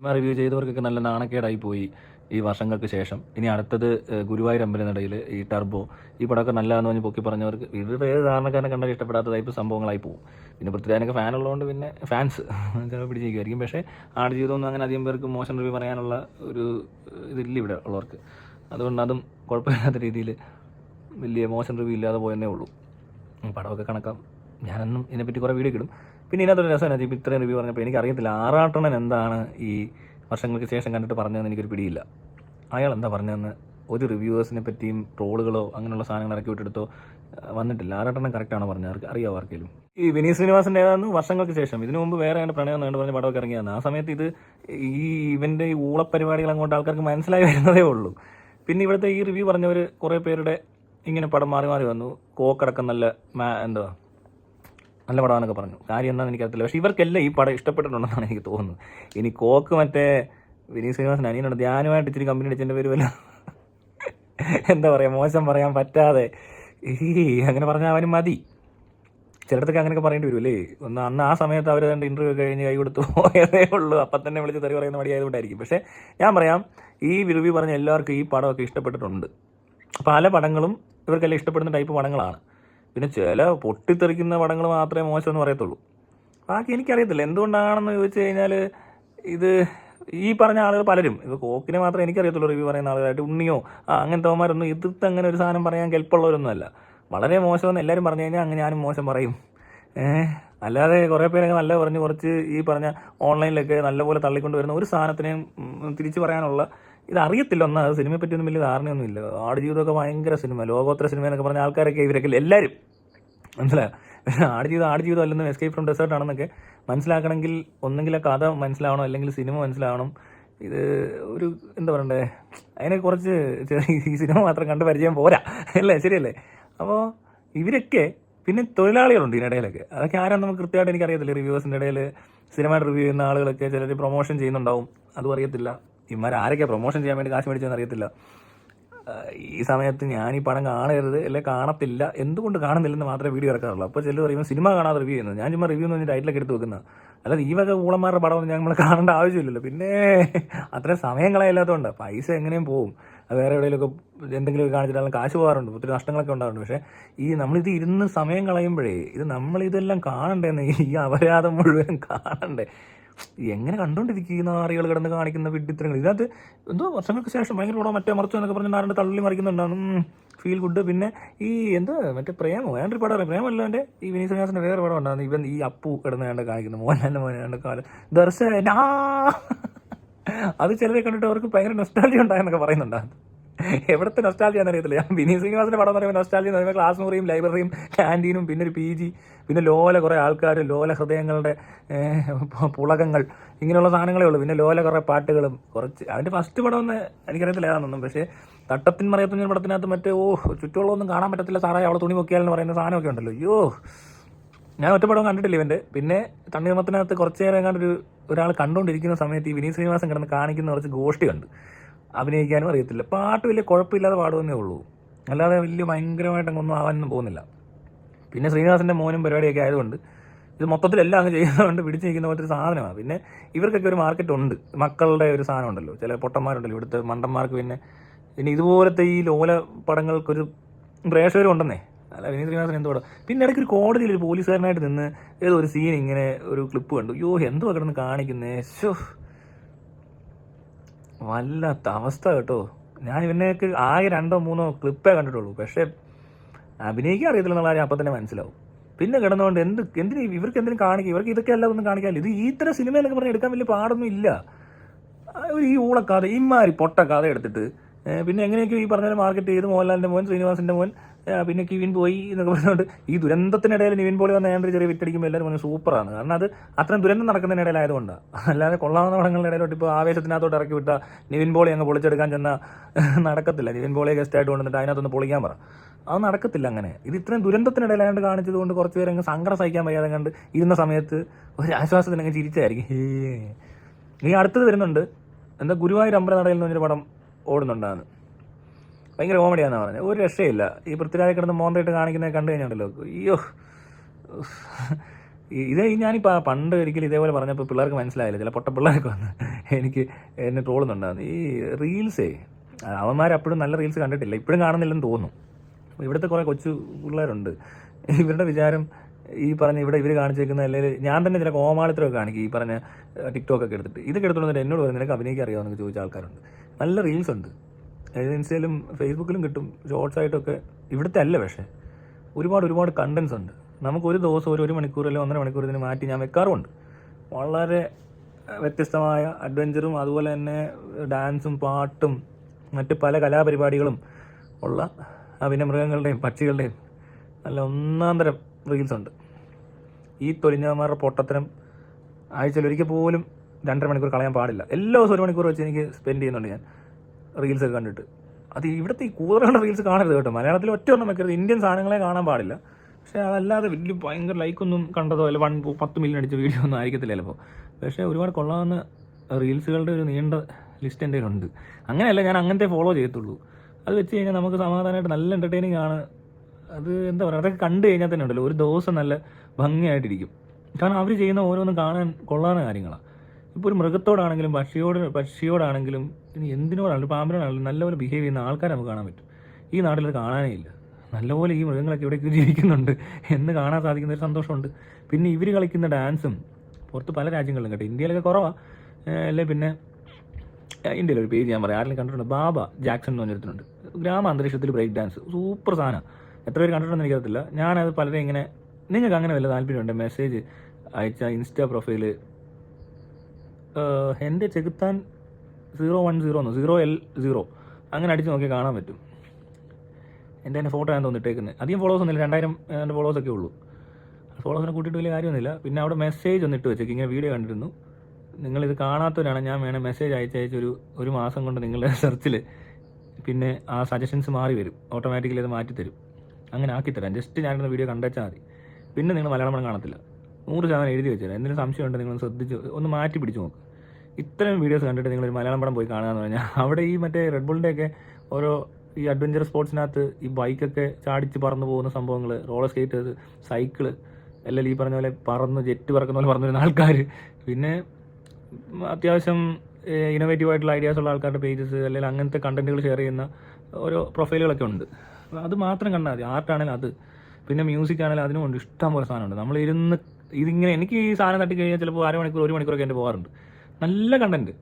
Cinema review ചെയ്തവർക്കൊക്കെ നല്ല നാണക്കേടായി പോയി ഈ വർഷങ്ങൾക്ക് ശേഷം. ഇനി അടുത്തത് ഗുരുവായൂർ അമ്പലനടയിൽ ഈ ടർബോ. ഈ പടമൊക്കെ നല്ലതെന്ന് പറഞ്ഞ് പൊക്കി പറഞ്ഞവർക്ക് ഇവരുടെ ഏത് കാരണക്കാരനെ കണ്ടാൽ ഇഷ്ടപ്പെടാത്ത ടൈപ്പ് സംഭവങ്ങളായി പോകും. പിന്നെ പൃഥ്വിരാജനൊക്കെ ഫാൻ ഉള്ളതുകൊണ്ട് പിന്നെ ഫാൻസ് പിടിച്ചിരിക്കുമായിരിക്കും പക്ഷേ ആടുജീവിതമൊന്നും അങ്ങനെ അധികം പേർക്ക് മോശം റിവ്യൂ പറയാനുള്ള ഒരു ഇതില്ല ഇവിടെ ഉള്ളവർക്ക്. അതുകൊണ്ട് അതും കുഴപ്പമില്ലാത്ത രീതിയിൽ വലിയ മോശം റിവ്യൂ ഇല്ലാതെ പോയെന്നേ ഉള്ളൂ. പടമൊക്കെ കണക്കാം. ഞാനൊന്നും ഇതിനെപ്പറ്റി കുറേ വീഡിയോ ഇടും. പിന്നെ ഇതിനകത്തൊരു രസമാണ് ഇപ്പോൾ ഇത്രയും റിവ്യൂ പറഞ്ഞപ്പോൾ എനിക്കറിയത്തില്ല ആറാട്ടണൻ എന്താണ് ഈ വർഷങ്ങൾക്ക് ശേഷം കണ്ടിട്ട് പറഞ്ഞതെന്ന് എനിക്കൊരു പിടിയില്ല. അയാൾ എന്താ പറഞ്ഞതെന്ന് ഒരു റിവ്യൂവേഴ്സിനെ പറ്റിയും ട്രോളുകളോ അങ്ങനെയുള്ള സാധനങ്ങൾ ഇറക്കി വിട്ടെടുത്തോ വന്നിട്ടില്ല. ആരാട്ടണം കറക്റ്റാണോ പറഞ്ഞത്? അറിയാവോ ആർക്കെങ്കിലും ഈ വിനീത് ശ്രീനിവാസിന്റെ ഏതായിരുന്നു വർഷങ്ങൾക്ക് ശേഷം. ഇതിനു മുമ്പ് വേറെ ആണ് പ്രണയം എന്ന് പറഞ്ഞ പടമൊക്കെ ഇറങ്ങിയതാണ് ആ സമയത്ത് ഇത് ഈ ഇവന്റെ ഈ ഊളപ്പരിപാടികൾ അങ്ങോട്ട് ആൾക്കാർക്ക് മനസ്സിലായി വരുന്നതേ ഉള്ളൂ. പിന്നെ ഇവിടുത്തെ ഈ റിവ്യൂ പറഞ്ഞവർ കുറേ പേരുടെ ഇങ്ങനെ പടം മാറി മാറി വന്നു. കോക്കടക്കം നല്ല മാ- എന്താ നല്ല പടമാണെന്നൊക്കെ പറഞ്ഞു. കാര്യം എന്താണെന്ന് എനിക്കറിയത്തില്ല. പക്ഷേ ഇവർക്കെല്ലാം ഈ പടം ഇഷ്ടപ്പെട്ടിട്ടുണ്ടെന്നാണ് എനിക്ക് തോന്നുന്നത്. ഇനി കോക്ക് മറ്റേ വിനീത് ശ്രീനിവാസൻ അനിയനുണ്ട് ധ്യാനമായിട്ട് ഇച്ചിരി കമ്പനി അടിച്ചതിന്റെ പേര് വല്ല എന്താ പറയുക മോശം പറയാൻ പറ്റാതെ. ഈ അങ്ങനെ പറഞ്ഞാൽ അവന് മതി. ചിലടത്തൊക്കെ അങ്ങനെയൊക്കെ പറയേണ്ടി വരും അല്ലേ? ഒന്ന് അന്ന് ആ സമയത്ത് അവർ രണ്ട് ഇന്റർവ്യൂ കഴിഞ്ഞ് കൈ കൊടുത്തു പോയതേ ഉള്ളൂ. അപ്പം തന്നെ വിളിച്ച് തെറി പറയുന്ന മടിയായതുകൊണ്ടായിരിക്കും പക്ഷേ ഞാൻ പറയാം ഈ റിവ്യൂ പറഞ്ഞ എല്ലാവർക്കും ഈ പടമൊക്കെ ഇഷ്ടപ്പെട്ടിട്ടുണ്ട്. പല പടങ്ങളും ഇവർക്കെല്ലാം ഇഷ്ടപ്പെടുന്ന ടൈപ്പ് പടങ്ങളാണ്. പിന്നെ ചില പൊട്ടിത്തെറിക്കുന്ന പടങ്ങൾ മാത്രമേ മോശമെന്ന് പറയത്തുള്ളൂ. ബാക്കി എനിക്കറിയത്തില്ല. എന്തുകൊണ്ടാണെന്ന് ചോദിച്ചു കഴിഞ്ഞാൽ ഇത് ഈ പറഞ്ഞ ആളുകൾ പലരും. ഇപ്പോൾ കോക്കിനെ മാത്രമേ എനിക്കറിയത്തുള്ളൂ റിവ്യൂ പറയുന്ന ആളുകളായിട്ട്. ഉണ്ണിയോ ആ അങ്ങനത്തെ അവന്മാരൊന്നും എതിർത്ത് അങ്ങനെ ഒരു സാധനം പറയാൻ കെൽപ്പുള്ളവരൊന്നുമല്ല. വളരെ മോശമെന്ന് എല്ലാവരും പറഞ്ഞു കഴിഞ്ഞാൽ അങ്ങനെ ഞാനും മോശം പറയും. അല്ലാതെ കുറേ പേരൊക്കെ നല്ല പറഞ്ഞ് കുറച്ച് ഈ പറഞ്ഞ ഓൺലൈനിലൊക്കെ നല്ലപോലെ തള്ളിക്കൊണ്ട് വരുന്ന ഒരു സാധനത്തിനെയും തിരിച്ചു പറയാനുള്ള ഇത് അറിയത്തില്ല ഒന്നും സിനിമയെ പറ്റിയൊന്നും വലിയ ധാരണയൊന്നുമില്ല. ആടുജീവിതമൊക്കെ ഭയങ്കര സിനിമ. ലോകോത്തര സിനിമ എന്നൊക്കെ പറഞ്ഞ ആൾക്കാരൊക്കെ ഇവരൊക്കെ എല്ലാവരും മനസ്സിലായോ? ആടുജീവിതം ആടുജീവിതം അല്ലെന്നും എസ്കേപ്പ് ഫ്രം ഡെസേർട്ട് ആണെന്നൊക്കെ മനസ്സിലാക്കണമെങ്കിൽ ഒന്നെങ്കിൽ ആ കഥ മനസ്സിലാവണം അല്ലെങ്കിൽ സിനിമ മനസ്സിലാവണം. ഇത് ഒരു എന്താ പറയണ്ടേ? അതിനെ കുറച്ച് ഈ സിനിമ മാത്രം കണ്ട് പരിചയം പോരാ. അല്ലേ? ശരിയല്ലേ? അപ്പോൾ ഇവരൊക്കെ പിന്നെ തൊഴിലാളികളുണ്ട് ഇതിനിടയിലൊക്കെ. അതൊക്കെ ആരാ നമുക്ക് കൃത്യമായിട്ട് എനിക്കറിയത്തില്ല. റിവ്യൂവേഴ്സിന്റെ ഇടയിൽ സിനിമ റിവ്യൂ ചെയ്യുന്ന ആളുകളൊക്കെ ചിലർ പ്രൊമോഷൻ ചെയ്യുന്നുണ്ടാവും. അതും അറിയത്തില്ല. ഇമാർ ആരൊക്കെ പ്രൊമോഷൻ ചെയ്യാൻ വേണ്ടി കാശ് മേടിച്ചതെന്ന് അറിയത്തില്ല. ഈ സമയത്ത് ഞാൻ ഈ പടം കാണരുത് അല്ലെ കാണത്തില്ല എന്തുകൊണ്ട് കാണുന്നില്ലെന്ന് മാത്രമേ വീഡിയോ ഇറക്കാറുള്ളൂ. അപ്പോൾ ചിലർ പറയുമ്പോൾ സിനിമ കാണാതെ റിവ്യൂ ചെയ്യുന്നത് ഞാൻ ചുമ്മാ റിവ്യൂ എന്ന് പറഞ്ഞ് ടൈറ്റിലൊക്കെ എടുത്ത് വെക്കുന്ന. അല്ലാതെ ഈ വക ഊളന്മാരുടെ പടം നമ്മൾ കാണേണ്ട ആവശ്യമില്ലല്ലോ. പിന്നെ അത്രയും സമയം കളയില്ലാത്തതുകൊണ്ട് പൈസ എങ്ങനെയും പോവും. അത് വേറെ എവിടെയെങ്കിലുമൊക്കെ എന്തെങ്കിലുമൊക്കെ കാണിച്ചിട്ടാലും കാശ് പോകാറുണ്ട്. ഒത്തിരി നഷ്ടങ്ങളൊക്കെ ഉണ്ടാകുന്നുണ്ട് പക്ഷേ ഈ നമ്മളിത് ഇരുന്ന് സമയം കളയുമ്പോഴേ ഇത് നമ്മളിതെല്ലാം കാണണ്ടേന്ന് ഈ അപരാധം മുഴുവൻ കാണണ്ടേ. എങ്ങനെ കണ്ടുകൊണ്ടിരിക്കുന്ന ആറികൾ കിടന്ന് കാണിക്കുന്ന വിഡിത്തരങ്ങൾ ഇതിനകത്ത് എന്തോ വർഷങ്ങൾക്ക് ശേഷം ഭയങ്കര കൂടെ മറ്റേ മറച്ചു എന്നൊക്കെ പറഞ്ഞ് ആരുടെ തള്ളി മറിക്കുന്നുണ്ടാണ് ഫീൽ ഗുഡ് പിന്നെ ഈ എന്ത് മറ്റേ പ്രേമോ? വേണ്ടൊരു പടം പ്രേമല്ല എന്റെ ഈ വിനീത് സന്യാസിന്റെ വേറെ പടം ഉണ്ടായിരുന്നു. ഇവൻ ഈ അപ്പു കിടന്ന് കണ്ട് കാണിക്കുന്നു. മോഹൻലാലിന്റെ കണ്ട് കാലം. ദർശന അത് ചിലരെ കണ്ടിട്ട് അവർക്ക് ഭയങ്കര നൊസ്റ്റാലജി ഉണ്ടായെന്നൊക്കെ പറയുന്നുണ്ടായിരുന്നു എവിടുത്തെ നൊസ്റ്റാലജി അറിയത്തില്ല. ഞാൻ വിനീത് ശ്രീനിവാസിന്റെ പടം എന്ന് പറയുമ്പോൾ നൊസ്റ്റാലിയ എന്ന് പറയുമ്പോൾ ക്ലാസ് മുറിയും ലൈബ്രറിയും ക്യാന്റീനും പിന്നെ ഒരു പി ജി പിന്നെ ലോല കുറേ ആൾക്കാർ ലോല ഹൃദയങ്ങളുടെ പുളകങ്ങൾ ഇങ്ങനെയുള്ള സാധനങ്ങളേ ഉള്ളൂ. പിന്നെ ലോല കുറേ പാട്ടുകളും കുറച്ച് അതിന്റെ ഫസ്റ്റ് പടം ഒന്ന് എനിക്കറിയത്തില്ല ഏതാണെന്നൊന്നും. പക്ഷേ തട്ടത്തിൻ മറിയത്തുന്ന പടത്തിനകത്ത് മറ്റേ ഓ ചുറ്റുമുള്ളതൊന്നും കാണാൻ പറ്റത്തില്ല സാറേ. അവിടെ തുണി പൊക്കിയാലെന്ന് പറയുന്ന സാധനമൊക്കെ ഉണ്ടല്ലോ. അയ്യോ. ഞാൻ ഒറ്റ പടം കണ്ടിട്ടില്ല ഇവന്റെ പിന്നെ തണ്ണീർമത്തിനകത്ത് കുറച്ച് നേരം ഒരാൾ കണ്ടുകൊണ്ടിരിക്കുന്ന സമയത്ത് ഈ വിനീത് ശ്രീനിവാസൻ കിടന്ന് കാണിക്കുന്ന കുറച്ച് ഗോഷ്ടി കണ്ട്. അഭിനയിക്കാനും അറിയത്തില്ല. പാട്ട് വലിയ കുഴപ്പമില്ലാതെ പാടുമെന്നേ ഉള്ളൂ. അല്ലാതെ വലിയ ഭയങ്കരമായിട്ടൊന്നും ആവാനൊന്നും പോകുന്നില്ല. പിന്നെ ശ്രീനിവാസന്റെ മോനും പരിപാടിയൊക്കെ ആയതുകൊണ്ട് ഇത് മൊത്തത്തിലെല്ലാം അങ്ങ് ചെയ്യുന്നതുകൊണ്ട് പിടിച്ചു നിൽക്കുന്ന പോലത്തെ ഒരു സാധനമാണ് പിന്നെ ഇവർക്കൊക്കെ ഒരു മാർക്കറ്റ് ഉണ്ട്. മക്കളുടെ ഒരു സാധനം ഉണ്ടല്ലോ. ചില പൊട്ടന്മാരുണ്ടല്ലോ ഇവിടുത്തെ മണ്ടന്മാർക്ക് പിന്നെ പിന്നെ ഇതുപോലത്തെ ഈ ലോല പടങ്ങൾക്കൊരു പ്രേക്ഷകരും ഉണ്ടെന്നേ. അല്ല വിനീത് ശ്രീനിവാസൻ എന്തോ പിന്നെ ഇടയ്ക്ക് ഒരു കോടതിയിൽ ഒരു പോലീസുകാരനായിട്ട് നിന്ന് ഏതോ ഒരു സീൻ ഇങ്ങനെ ഒരു ക്ലിപ്പ് കണ്ടു. അയ്യോ എന്തോ കിടന്ന് കാണിക്കുന്നേ? ശോ വല്ലാത്ത അവസ്ഥ കേട്ടോ. ഞാൻ ഇവനേക്ക് ആകെ രണ്ടോ മൂന്നോ ക്ലിപ്പേ കണ്ടിട്ടുള്ളൂ. പക്ഷേ അഭിനയിക്കാൻ അറിയത്തില്ല എന്നുള്ള കാര്യം അപ്പം തന്നെ മനസ്സിലാവും. പിന്നെ കിടന്നുകൊണ്ട് എന്ത് എന്തിന് ഇവർക്ക് എന്തിനും കാണിക്കും ഇവർക്ക് ഇതൊക്കെ അല്ല ഒന്നും കാണിക്കാനില്ല. ഇത് ഈ ഇത്തരം സിനിമ എന്നൊക്കെ പറഞ്ഞ് എടുക്കാൻ വലിയ പാടൊന്നും ഇല്ല. ഒരു ഈ ഊളക്കാതെ ഇമാരി പൊട്ട കഥ എടുത്തിട്ട് പിന്നെ എങ്ങനെയൊക്കെ ഈ പറഞ്ഞ മാർക്കറ്റ് ചെയ്ത് മോഹൻലാലിന്റെ മോൻ ശ്രീനിവാസിന്റെ മോൻ പിന്നെ കിവിൻ പോയി എന്നൊക്കെ പറഞ്ഞുകൊണ്ട് ഈ ദുരന്തത്തിനിടയിൽ നിവിൻ പോളി വന്ന ഞാൻ ചെറിയ വിറ്റടിക്കുമ്പോൾ എല്ലാവരും പറഞ്ഞു സൂപ്പറാണ്. കാരണം അത് അത്രയും ദുരന്തം നടക്കുന്നതിനിടയിലായതുകൊണ്ടാണ് അല്ലാതെ കൊള്ളാവുന്ന പടങ്ങളുടെ ഇടയിലോട്ട് ഇപ്പോൾ ആവേശത്തിനകത്തോട്ട് ഇറക്കി വിട്ട നിവിൻ പോളി അങ്ങ് പൊളിച്ചെടുക്കാൻ ചെന്ന നടക്കത്തില്ല. നിവിൻ പോളിയെ ഗസ്റ്റായിട്ട് കൊണ്ടുവന്നിട്ട് അതിനകത്തൊന്ന് പൊളിക്കാൻ പറ. അത് നടക്കത്തില്ല അങ്ങനെ. ഇത് ഇത്രയും ദുരന്തത്തിനിടയിലായിട്ട് കാണിച്ചത് കൊണ്ട് കുറച്ച് പേരങ്ങ് സങ്കടം സഹിക്കാൻ വയ്യാതെ കണ്ട് ഇരുന്ന സമയത്ത് ഒരു ആശ്വാസത്തിന് അങ്ങ് ചിരിച്ചായിരിക്കും. ഇനി അടുത്തത് വരുന്നുണ്ട്. എന്താ ഗുരുവായൂർ അമ്പലനടയിൽ എന്ന് പറഞ്ഞൊരു പടം ഓടുന്നുണ്ടാന്ന്. ഭയങ്കര കോമഡിയാണെന്ന് പറഞ്ഞത്. ഒരു രക്ഷയില്ല. ഈ പൃഥ്വിരാജ് കിടന്ന് മോന്തയിട്ട് കാണിക്കുന്നത് കണ്ടു കഴിഞ്ഞുണ്ടല്ലോ. അയ്യോ. ഇത് ഞാനിപ്പോൾ പണ്ട് ഒരിക്കലും ഇതേപോലെ പറഞ്ഞപ്പോൾ പിള്ളേർക്ക് മനസ്സിലായില്ല. ചില പൊട്ട പിള്ളേർക്ക് വന്ന് എനിക്ക് എന്നെ ട്രോളുന്നുണ്ടാകുന്നു ഈ റീൽസേ അവന്മാരപ്പോഴും നല്ല റീൽസ് കണ്ടിട്ടില്ല. ഇപ്പോഴും കാണുന്നില്ലെന്ന് തോന്നുന്നു ഇവിടുത്തെ കുറേ കൊച്ചു പിള്ളേരുണ്ട്. ഇവരുടെ വിചാരം ഈ പറഞ്ഞ ഇവിടെ ഇവർ കാണിച്ചേക്കുന്ന അല്ലെങ്കിൽ ഞാൻ തന്നെ ചില കോമാളിത്തരമൊക്കെ കാണിക്കും. ഈ പറഞ്ഞ ടിക്ടോക്ക് ഒക്കെ എടുത്തിട്ട്. ഇതൊക്കെ എടുത്തോണ്ട് എന്നോട് പറഞ്ഞ നിനക്ക് അഭിനയിക്കാൻ അറിയാമെന്നൊക്കെ ചോദിച്ച ആൾക്കാരുണ്ട്. നല്ല റീൽസ് ഉണ്ട്. അതായത് ഇൻസ്റ്റയിലും ഫേസ്ബുക്കിലും കിട്ടും ഷോർട്സ് ആയിട്ടൊക്കെ. ഇവിടുത്തെ അല്ല പക്ഷേ. ഒരുപാട് ഒരുപാട് കണ്ടൻസ് ഉണ്ട്. നമുക്ക് ഒരു ദിവസം ഒരു ഒരു മണിക്കൂർ അല്ലെങ്കിൽ ഒന്നര മണിക്കൂർ ഇതിന് മാറ്റി ഞാൻ വെക്കാറുമുണ്ട്. വളരെ വ്യത്യസ്തമായ അഡ്വഞ്ചറും അതുപോലെ തന്നെ ഡാൻസും പാട്ടും മറ്റ് പല കലാപരിപാടികളും ഉള്ള അഭിനയ മൃഗങ്ങളുടെയും പക്ഷികളുടെയും നല്ല ഒന്നാം തരം റീൽസ് ഉണ്ട്. ഈ തൊലിഞ്ഞമാരുടെ പൊട്ടത്തരം ആഴ്ചയിൽ ഒരിക്കൽ പോലും രണ്ടര മണിക്കൂർ കളയാൻ പാടില്ല. എല്ലാ ദിവസവും ഒരു മണിക്കൂർ വെച്ച് എനിക്ക് സ്പെൻഡ് ചെയ്യുന്നുണ്ട് ഞാൻ. റീൽസ് ഒക്കെ കണ്ടിട്ട്. അത് ഇവിടുത്തെ ഈ കൂടുതലുള്ള റീൽസ് കാണരുത് കേട്ടോ. മലയാളത്തിൽ ഒറ്റ ഒന്നും വെക്കരുത്. ഇന്ത്യൻ സാധനങ്ങളെ കാണാൻ പാടില്ല. പക്ഷേ അതല്ലാതെ വലിയ ഭയങ്കര ലൈക്കൊന്നും കണ്ടതോ അല്ല വൺ പത്ത് മില്യൺ അടിച്ച വീഡിയോ ഒന്നും ആയിരിക്കത്തില്ല ചിലപ്പോൾ പക്ഷേ ഒരുപാട് കൊള്ളാവുന്ന റീൽസുകളുടെ ഒരു നീണ്ട ലിസ്റ്റ് എന്റെ ഉണ്ട് അങ്ങനെയല്ല ഞാൻ അങ്ങനത്തെ ഫോളോ ചെയ്യത്തുള്ളൂ. അത് വെച്ച് കഴിഞ്ഞാൽ നമുക്ക് സമാധാനമായിട്ട് നല്ല എന്റർടൈനിങ് ആണ്. അത് എന്താ പറയുക അതൊക്കെ കണ്ടു കഴിഞ്ഞാൽ തന്നെ ഉണ്ടല്ലോ. ഒരു ദിവസം നല്ല ഭംഗിയായിട്ടിരിക്കും. കാരണം അവർ ചെയ്യുന്ന ഓരോന്നും കാണാൻ കൊള്ളാവുന്ന കാര്യങ്ങളാണ് ഇപ്പോൾ ഒരു മൃഗത്തോടാണെങ്കിലും പക്ഷിയോട് പക്ഷിയോടാണെങ്കിലും ഇനി എന്തിനോടാണെങ്കിലും പാമ്പിനോടാണെങ്കിലും നല്ലപോലെ ബിഹേവ് ചെയ്യുന്ന ആൾക്കാരെ നമുക്ക് കാണാൻ പറ്റും. ഈ നാട്ടിൽ കാണാനേ ഇല്ല. നല്ലപോലെ ഈ മൃഗങ്ങളൊക്കെ ഇവിടേക്ക് ജീവിക്കുന്നുണ്ട്. എന്ന് കാണാൻ സാധിക്കുന്ന ഒരു സന്തോഷമുണ്ട്. പിന്നെ ഇവർ കളിക്കുന്ന ഡാൻസും പുറത്ത് പല രാജ്യങ്ങളിലും കേട്ടോ. ഇന്ത്യയിലൊക്കെ കുറവാണ് അല്ലേ പിന്നെ ഇന്ത്യയിലെ ഒരു പേര് ഞാൻ പറയാം. ആരെങ്കിലും കണ്ടിട്ടുണ്ട്? ബാബ ജാക്സൺ എന്ന് പറഞ്ഞിട്ടുണ്ട് ഗ്രാമ അന്തരീക്ഷത്തിൽ ബ്രേക്ക് ഡാൻസ് സൂപ്പർ സാധനം. എത്ര പേര് കണ്ടിട്ടുണ്ടെന്ന് എനിക്കറിയത്തില്ല. ഞാനത് പലരെയും ഇങ്ങനെ നിങ്ങൾക്ക് അങ്ങനെ വല്ല താല്പര്യമുണ്ട്? മെസ്സേജ് അയച്ച ഇൻസ്റ്റാ പ്രൊഫൈൽ എന്റെ ചെകുത്താൻ സീറോ വൺ സീറോ എന്നോ സീറോ എൽ സീറോ. അങ്ങനെ അടിച്ച് നോക്കി കാണാൻ പറ്റും. എന്റെ തന്നെ ഫോട്ടോ ഞാൻ തോന്നിട്ടേക്കുന്നത് അധികം ഫോളോവേഴ്സ് ഒന്നുമില്ല രണ്ടായിരം എന്റെ ഫോളോസ് ഒക്കെ ഉള്ളൂ. ഫോളോസിനെ കൂട്ടിയിട്ട് വലിയ കാര്യമൊന്നുമില്ല. പിന്നെ അവിടെ മെസ്സേജ് ഒന്നിട്ട് വെച്ചേക്ക് ഇങ്ങനെ വീഡിയോ കണ്ടിരുന്നു. നിങ്ങളിത് കാണാത്തവരാണ് ഞാൻ വേണേൽ മെസ്സേജ് അയച്ച് അയച്ച് ഒരു ഒരു മാസം കൊണ്ട് നിങ്ങളുടെ സെർച്ചിൽ പിന്നെ ആ സജഷൻസ് മാറി വരും. ഓട്ടോമാറ്റിക്കലി അത് മാറ്റിത്തരും അങ്ങനെ ആക്കി തരാം. ജസ്റ്റ് ഞാനിരുന്ന വീഡിയോ കണ്ടുവച്ചാൽ മതി. പിന്നെ നിങ്ങൾ മലയാളം കാണത്തില്ല. നൂറ് ശതമാനം എഴുതി വെച്ചുതരാം എന്തെങ്കിലും സംശയമുണ്ട് നിങ്ങൾ ശ്രദ്ധിച്ച് ഒന്ന് മാറ്റി പിടിച്ച് നോക്ക്. ഇത്രയും വീഡിയോസ് കണ്ടിട്ട് നിങ്ങൾ ഒരു മലയാളം പടം പോയി കാണുക എന്ന് പറഞ്ഞാൽ അവിടെ ഈ മറ്റേ റെഡ് ഒക്കെ ഓരോ ഈ അഡ്വഞ്ചർ സ്പോർട്സിനകത്ത് ഈ ബൈക്കൊക്കെ ചാടിച്ച് പറന്നു പോകുന്ന സംഭവങ്ങൾ റോളർ സ്കേറ്റ് സൈക്കിൾ എല്ലാം ഈ പറഞ്ഞ പോലെ പറന്ന് ജെറ്റ് പറക്കുന്ന പോലെ പറന്നു വരുന്ന ആൾക്കാർ പിന്നെ അത്യാവശ്യം ഇന്നോവേറ്റീവ് ആയിട്ടുള്ള ഐഡിയാസ് ഉള്ള ആൾക്കാരുടെ പേജസ് അല്ലെങ്കിൽ അങ്ങനത്തെ കണ്ടന്റുകൾ ഷെയർ ചെയ്യുന്ന ഓരോ പ്രൊഫൈലുകളൊക്കെ ഉണ്ട്. അത് മാത്രം കണ്ടാൽ മതി. ആർട്ടാണെങ്കിലും അത്. പിന്നെ മ്യൂസിക് ആണെങ്കിലും അതിനും കൊണ്ട് ഇഷ്ടം പോലെ സാധനമുണ്ട്. നമ്മൾ ഇരുന്ന് ഇതിങ്ങനെ എനിക്ക് ഈ സാധനം തട്ടി കഴിഞ്ഞാൽ ചിലപ്പോൾ അരമണിക്കൂർ ഒരു മണിക്കൂറൊക്കെ എന്റെ പോകാറുണ്ട്. നല്ല കണ്ടന്റ്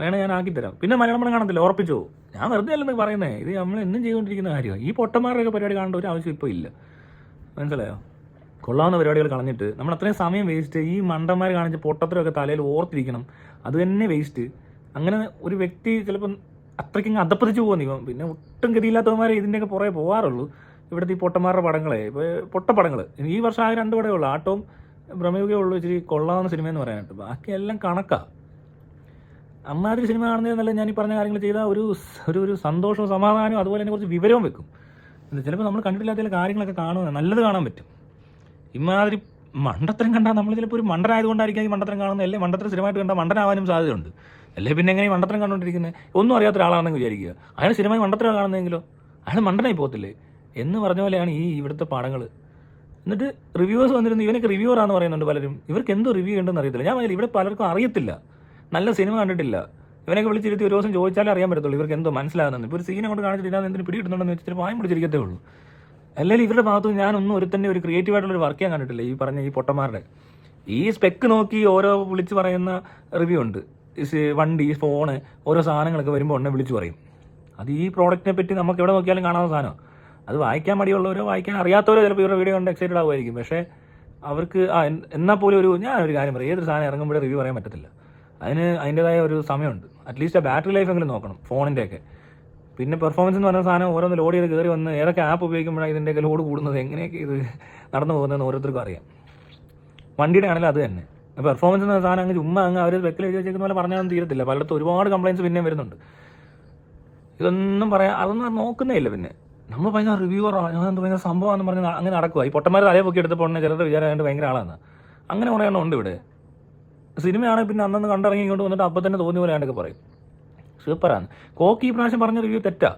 വേണേ ഞാൻ ആക്കി തരാം. പിന്നെ മലയാളം പടം കാണത്തില്ല ഉറപ്പിച്ചോ? ഞാൻ വെറുതെ അല്ലെന്ന് പറയുന്നത് ഇത് നമ്മൾ എന്നും ചെയ്തുകൊണ്ടിരിക്കുന്ന കാര്യമാണ് ഈ പൊട്ടന്മാരുടെയൊക്കെ പരിപാടി കാണേണ്ട ഒരു ആവശ്യം ഇപ്പോൾ ഇല്ല. മനസ്സിലായോ? കൊള്ളാവുന്ന പരിപാടികൾ കളഞ്ഞിട്ട് നമ്മൾ അത്രയും സമയം വേസ്റ്റ് ഈ മണ്ടന്മാർ കാണിച്ച പൊട്ടത്തരമൊക്കെ തലയിൽ ഓർത്തിരിക്കണം. അത് തന്നെ വേസ്റ്റ് അങ്ങനെ ഒരു വ്യക്തി ചിലപ്പം അത്രയ്ക്കും അധപ്പതിച്ച് ഇവൻ പിന്നെ ഒട്ടും ഗതിയില്ലാത്തവന്മാരെ ഇതിന്റെയൊക്കെ പുറകെ പോകാറുള്ളൂ ഇവിടുത്തെ ഈ പൊട്ടന്മാരുടെ പടങ്ങളെ. ഇപ്പോൾ പൊട്ടപ്പടങ്ങൾ ഈ വർഷം ആ രണ്ട് പടമേ ഉള്ളൂ. ആട്ടവും ഭ്രമയുഗേ ഉള്ളൂ ഇച്ചിരി കൊള്ളാവുന്ന സിനിമ എന്ന് പറയാനായിട്ട്. ബാക്കിയെല്ലാം കണക്കാണ് അമ്മാതിരി സിനിമ കാണുന്നതെന്നല്ല ഞാൻ ഈ പറഞ്ഞ കാര്യങ്ങൾ ചെയ്ത ഒരു ഒരു ഒരു സന്തോഷവും സമാധാനവും അതുപോലെ തന്നെ കുറച്ച് വിവരവും വെക്കും. ചിലപ്പോൾ നമ്മൾ കണ്ടിട്ടില്ലാത്ത കാര്യങ്ങളൊക്കെ കാണുക നല്ലത് കാണാൻ പറ്റും. ഇമാതിരി മണ്ടത്തരം കണ്ടാൽ നമ്മൾ ചിലപ്പോൾ ഒരു മണ്ടനായതുകൊണ്ടായിരിക്കും ഈ മണ്ടത്തരം കാണുന്നത്. അല്ലെങ്കിൽ മണ്ടത്തരം സ്ഥിരമായിട്ട് കണ്ടാൽ മണ്ടനാവാനും സാധ്യതയുണ്ട്. അല്ലേ? പിന്നെ എങ്ങനെ മണ്ടത്തരം കണ്ടുകൊണ്ടിരിക്കുന്നത് ഒന്നും അറിയാത്ത ഒരാളാണെന്ന് വിചാരിക്കുക. അയാൾ സ്ഥിരമായി മണ്ടത്തരം കാണുന്നതെങ്കിലോ? അയാൾ മണ്ടനായി പോകത്തില്ലേ? എന്ന് പറഞ്ഞ പോലെയാണ് ഈ ഇവിടുത്തെ പടങ്ങൾ എന്നിട്ട് റിവ്യൂവേഴ്സ് വന്നിരുന്നു. ഇവനൊക്കെ റിവ്യൂവറാന്ന് പറയുന്നുണ്ട് പലരും. ഇവർക്ക് എന്തോ റിവ്യൂ ഉണ്ടെന്ന് അറിയത്തില്ല. ഞാൻ ഇവിടെ പലർക്കും അറിയത്തില്ല. നല്ല സിനിമ കണ്ടിട്ടില്ല. ഇവനൊക്കെ വിളിച്ചിരുത്തി ഒരു ദിവസം ചോദിച്ചാലേ അറിയാൻ പറ്റത്തുള്ളൂ ഇവർക്ക് എന്തോ മനസ്സിലാകുന്നത് ഇപ്പോൾ ഒരു സീനെ കൊണ്ട് കാണിച്ചിട്ട് ഇതിനകത്ത് എന്തിനു പിടിയിട്ടുണ്ടെന്ന് വെച്ചിട്ട് വായം പിടിച്ചിരിക്കത്തേ ഉള്ളൂ. അല്ലെങ്കിൽ ഇവരുടെ ഭാഗത്ത് നിന്ന് ഞാനൊന്നും ഒരു തന്നെ ഒരു ക്രിയേറ്റീവ് ആയിട്ടുള്ള ഒരു വർക്ക് ചെയ്യാൻ കണ്ടിട്ടില്ല. ഈ പറഞ്ഞ ഈ പൊട്ടന്മാരുടെ. ഈ സ്പെക്ക് നോക്കി ഓരോ വിളിച്ച് പറയുന്ന റിവ്യൂ ഉണ്ട്. വണ്ടി ഫോണ് ഓരോ സാധനങ്ങളൊക്കെ വരുമ്പോൾ ഉടനെ വിളിച്ചു പറയും. അത് ഈ പ്രോഡക്റ്റിനെ പറ്റി നമുക്ക് എവിടെ നോക്കിയാലും കാണാവുന്ന സാധനം അത് വായിക്കാൻ മടിയുള്ളവരോ വായിക്കാൻ അറിയാത്തവരോ ചിലപ്പോൾ ഇവരുടെ വീഡിയോ കണ്ട് എക്സൈറ്റഡ് ആവുമായിരിക്കും. പക്ഷേ അവർക്ക് ആ എന്നാൽ പോലും ഒരു ഞാൻ ഒരു കാര്യം പറയും. ഏതൊരു സാധനം ഇറങ്ങുമ്പോഴേ റിവ്യൂ പറയാൻ പറ്റത്തില്ല. അതിന് അതിന്റെതായ ഒരു സമയമുണ്ട്. അറ്റ്ലീസ്റ്റ് ആ ബാറ്ററി ലൈഫ് എങ്കിലും നോക്കണം ഫോണിന്റെയൊക്കെ പിന്നെ പെർഫോമൻസ് എന്ന് പറഞ്ഞ സാധനം ഓരോന്ന് ലോഡ് ചെയ്ത് കയറി വന്ന് ഏതൊക്കെ ആപ്പ് ഉപയോഗിക്കുമ്പോഴാണ് ഇതിന്റെയൊക്കെ ലോഡ് കൂടുന്നത്? എങ്ങനെയൊക്കെ ഇത് നടന്നു പോകുന്നതെന്ന് ഓരോരുത്തർക്കും അറിയാം. വണ്ടിയുടെ ആണെങ്കിലും അത് തന്നെ. പെർഫോമൻസ് എന്ന സാധനം അങ്ങ് ചുമ്മാ അങ്ങ് അവർ വെക്കൽ എഴുതി വെച്ചേക്കുന്ന പോലെ പറഞ്ഞാൽ തീരത്തില്ല. പലയിടത്തും ഒരുപാട് കംപ്ലയിൻസ് പിന്നെയും വരുന്നുണ്ട്. ഇതൊന്നും പറയാം അതൊന്നും നോക്കുന്നേ ഇല്ല പിന്നെ. നമ്മൾ ഭയങ്കര റിവ്യൂവറോ ഞാൻ ഭയങ്കര സംഭവമാണെന്ന് പറഞ്ഞ് അങ്ങനെ നടക്കുക ഈ പൊട്ടന്മാർ തലയെ പൊക്കി എടുത്തപ്പോൾ ഉടനെ ചിലരുടെ വിചാരം ഭയങ്കര ആളാണ് അങ്ങനെ കുറേ ഉണ്ട് ഇവിടെ. സിനിമയാണെങ്കിൽ പിന്നെ അന്നന്ന് കണ്ടിറങ്ങി ഇങ്ങോട്ട് വന്നിട്ട് അപ്പം തന്നെ തോന്നിയ പോലെ ആണ്ടൊക്കെ പറയും. സൂപ്പറാണ് കോക്ക് ഈ പ്രാവശ്യം പറഞ്ഞ റിവ്യൂ തെറ്റാ.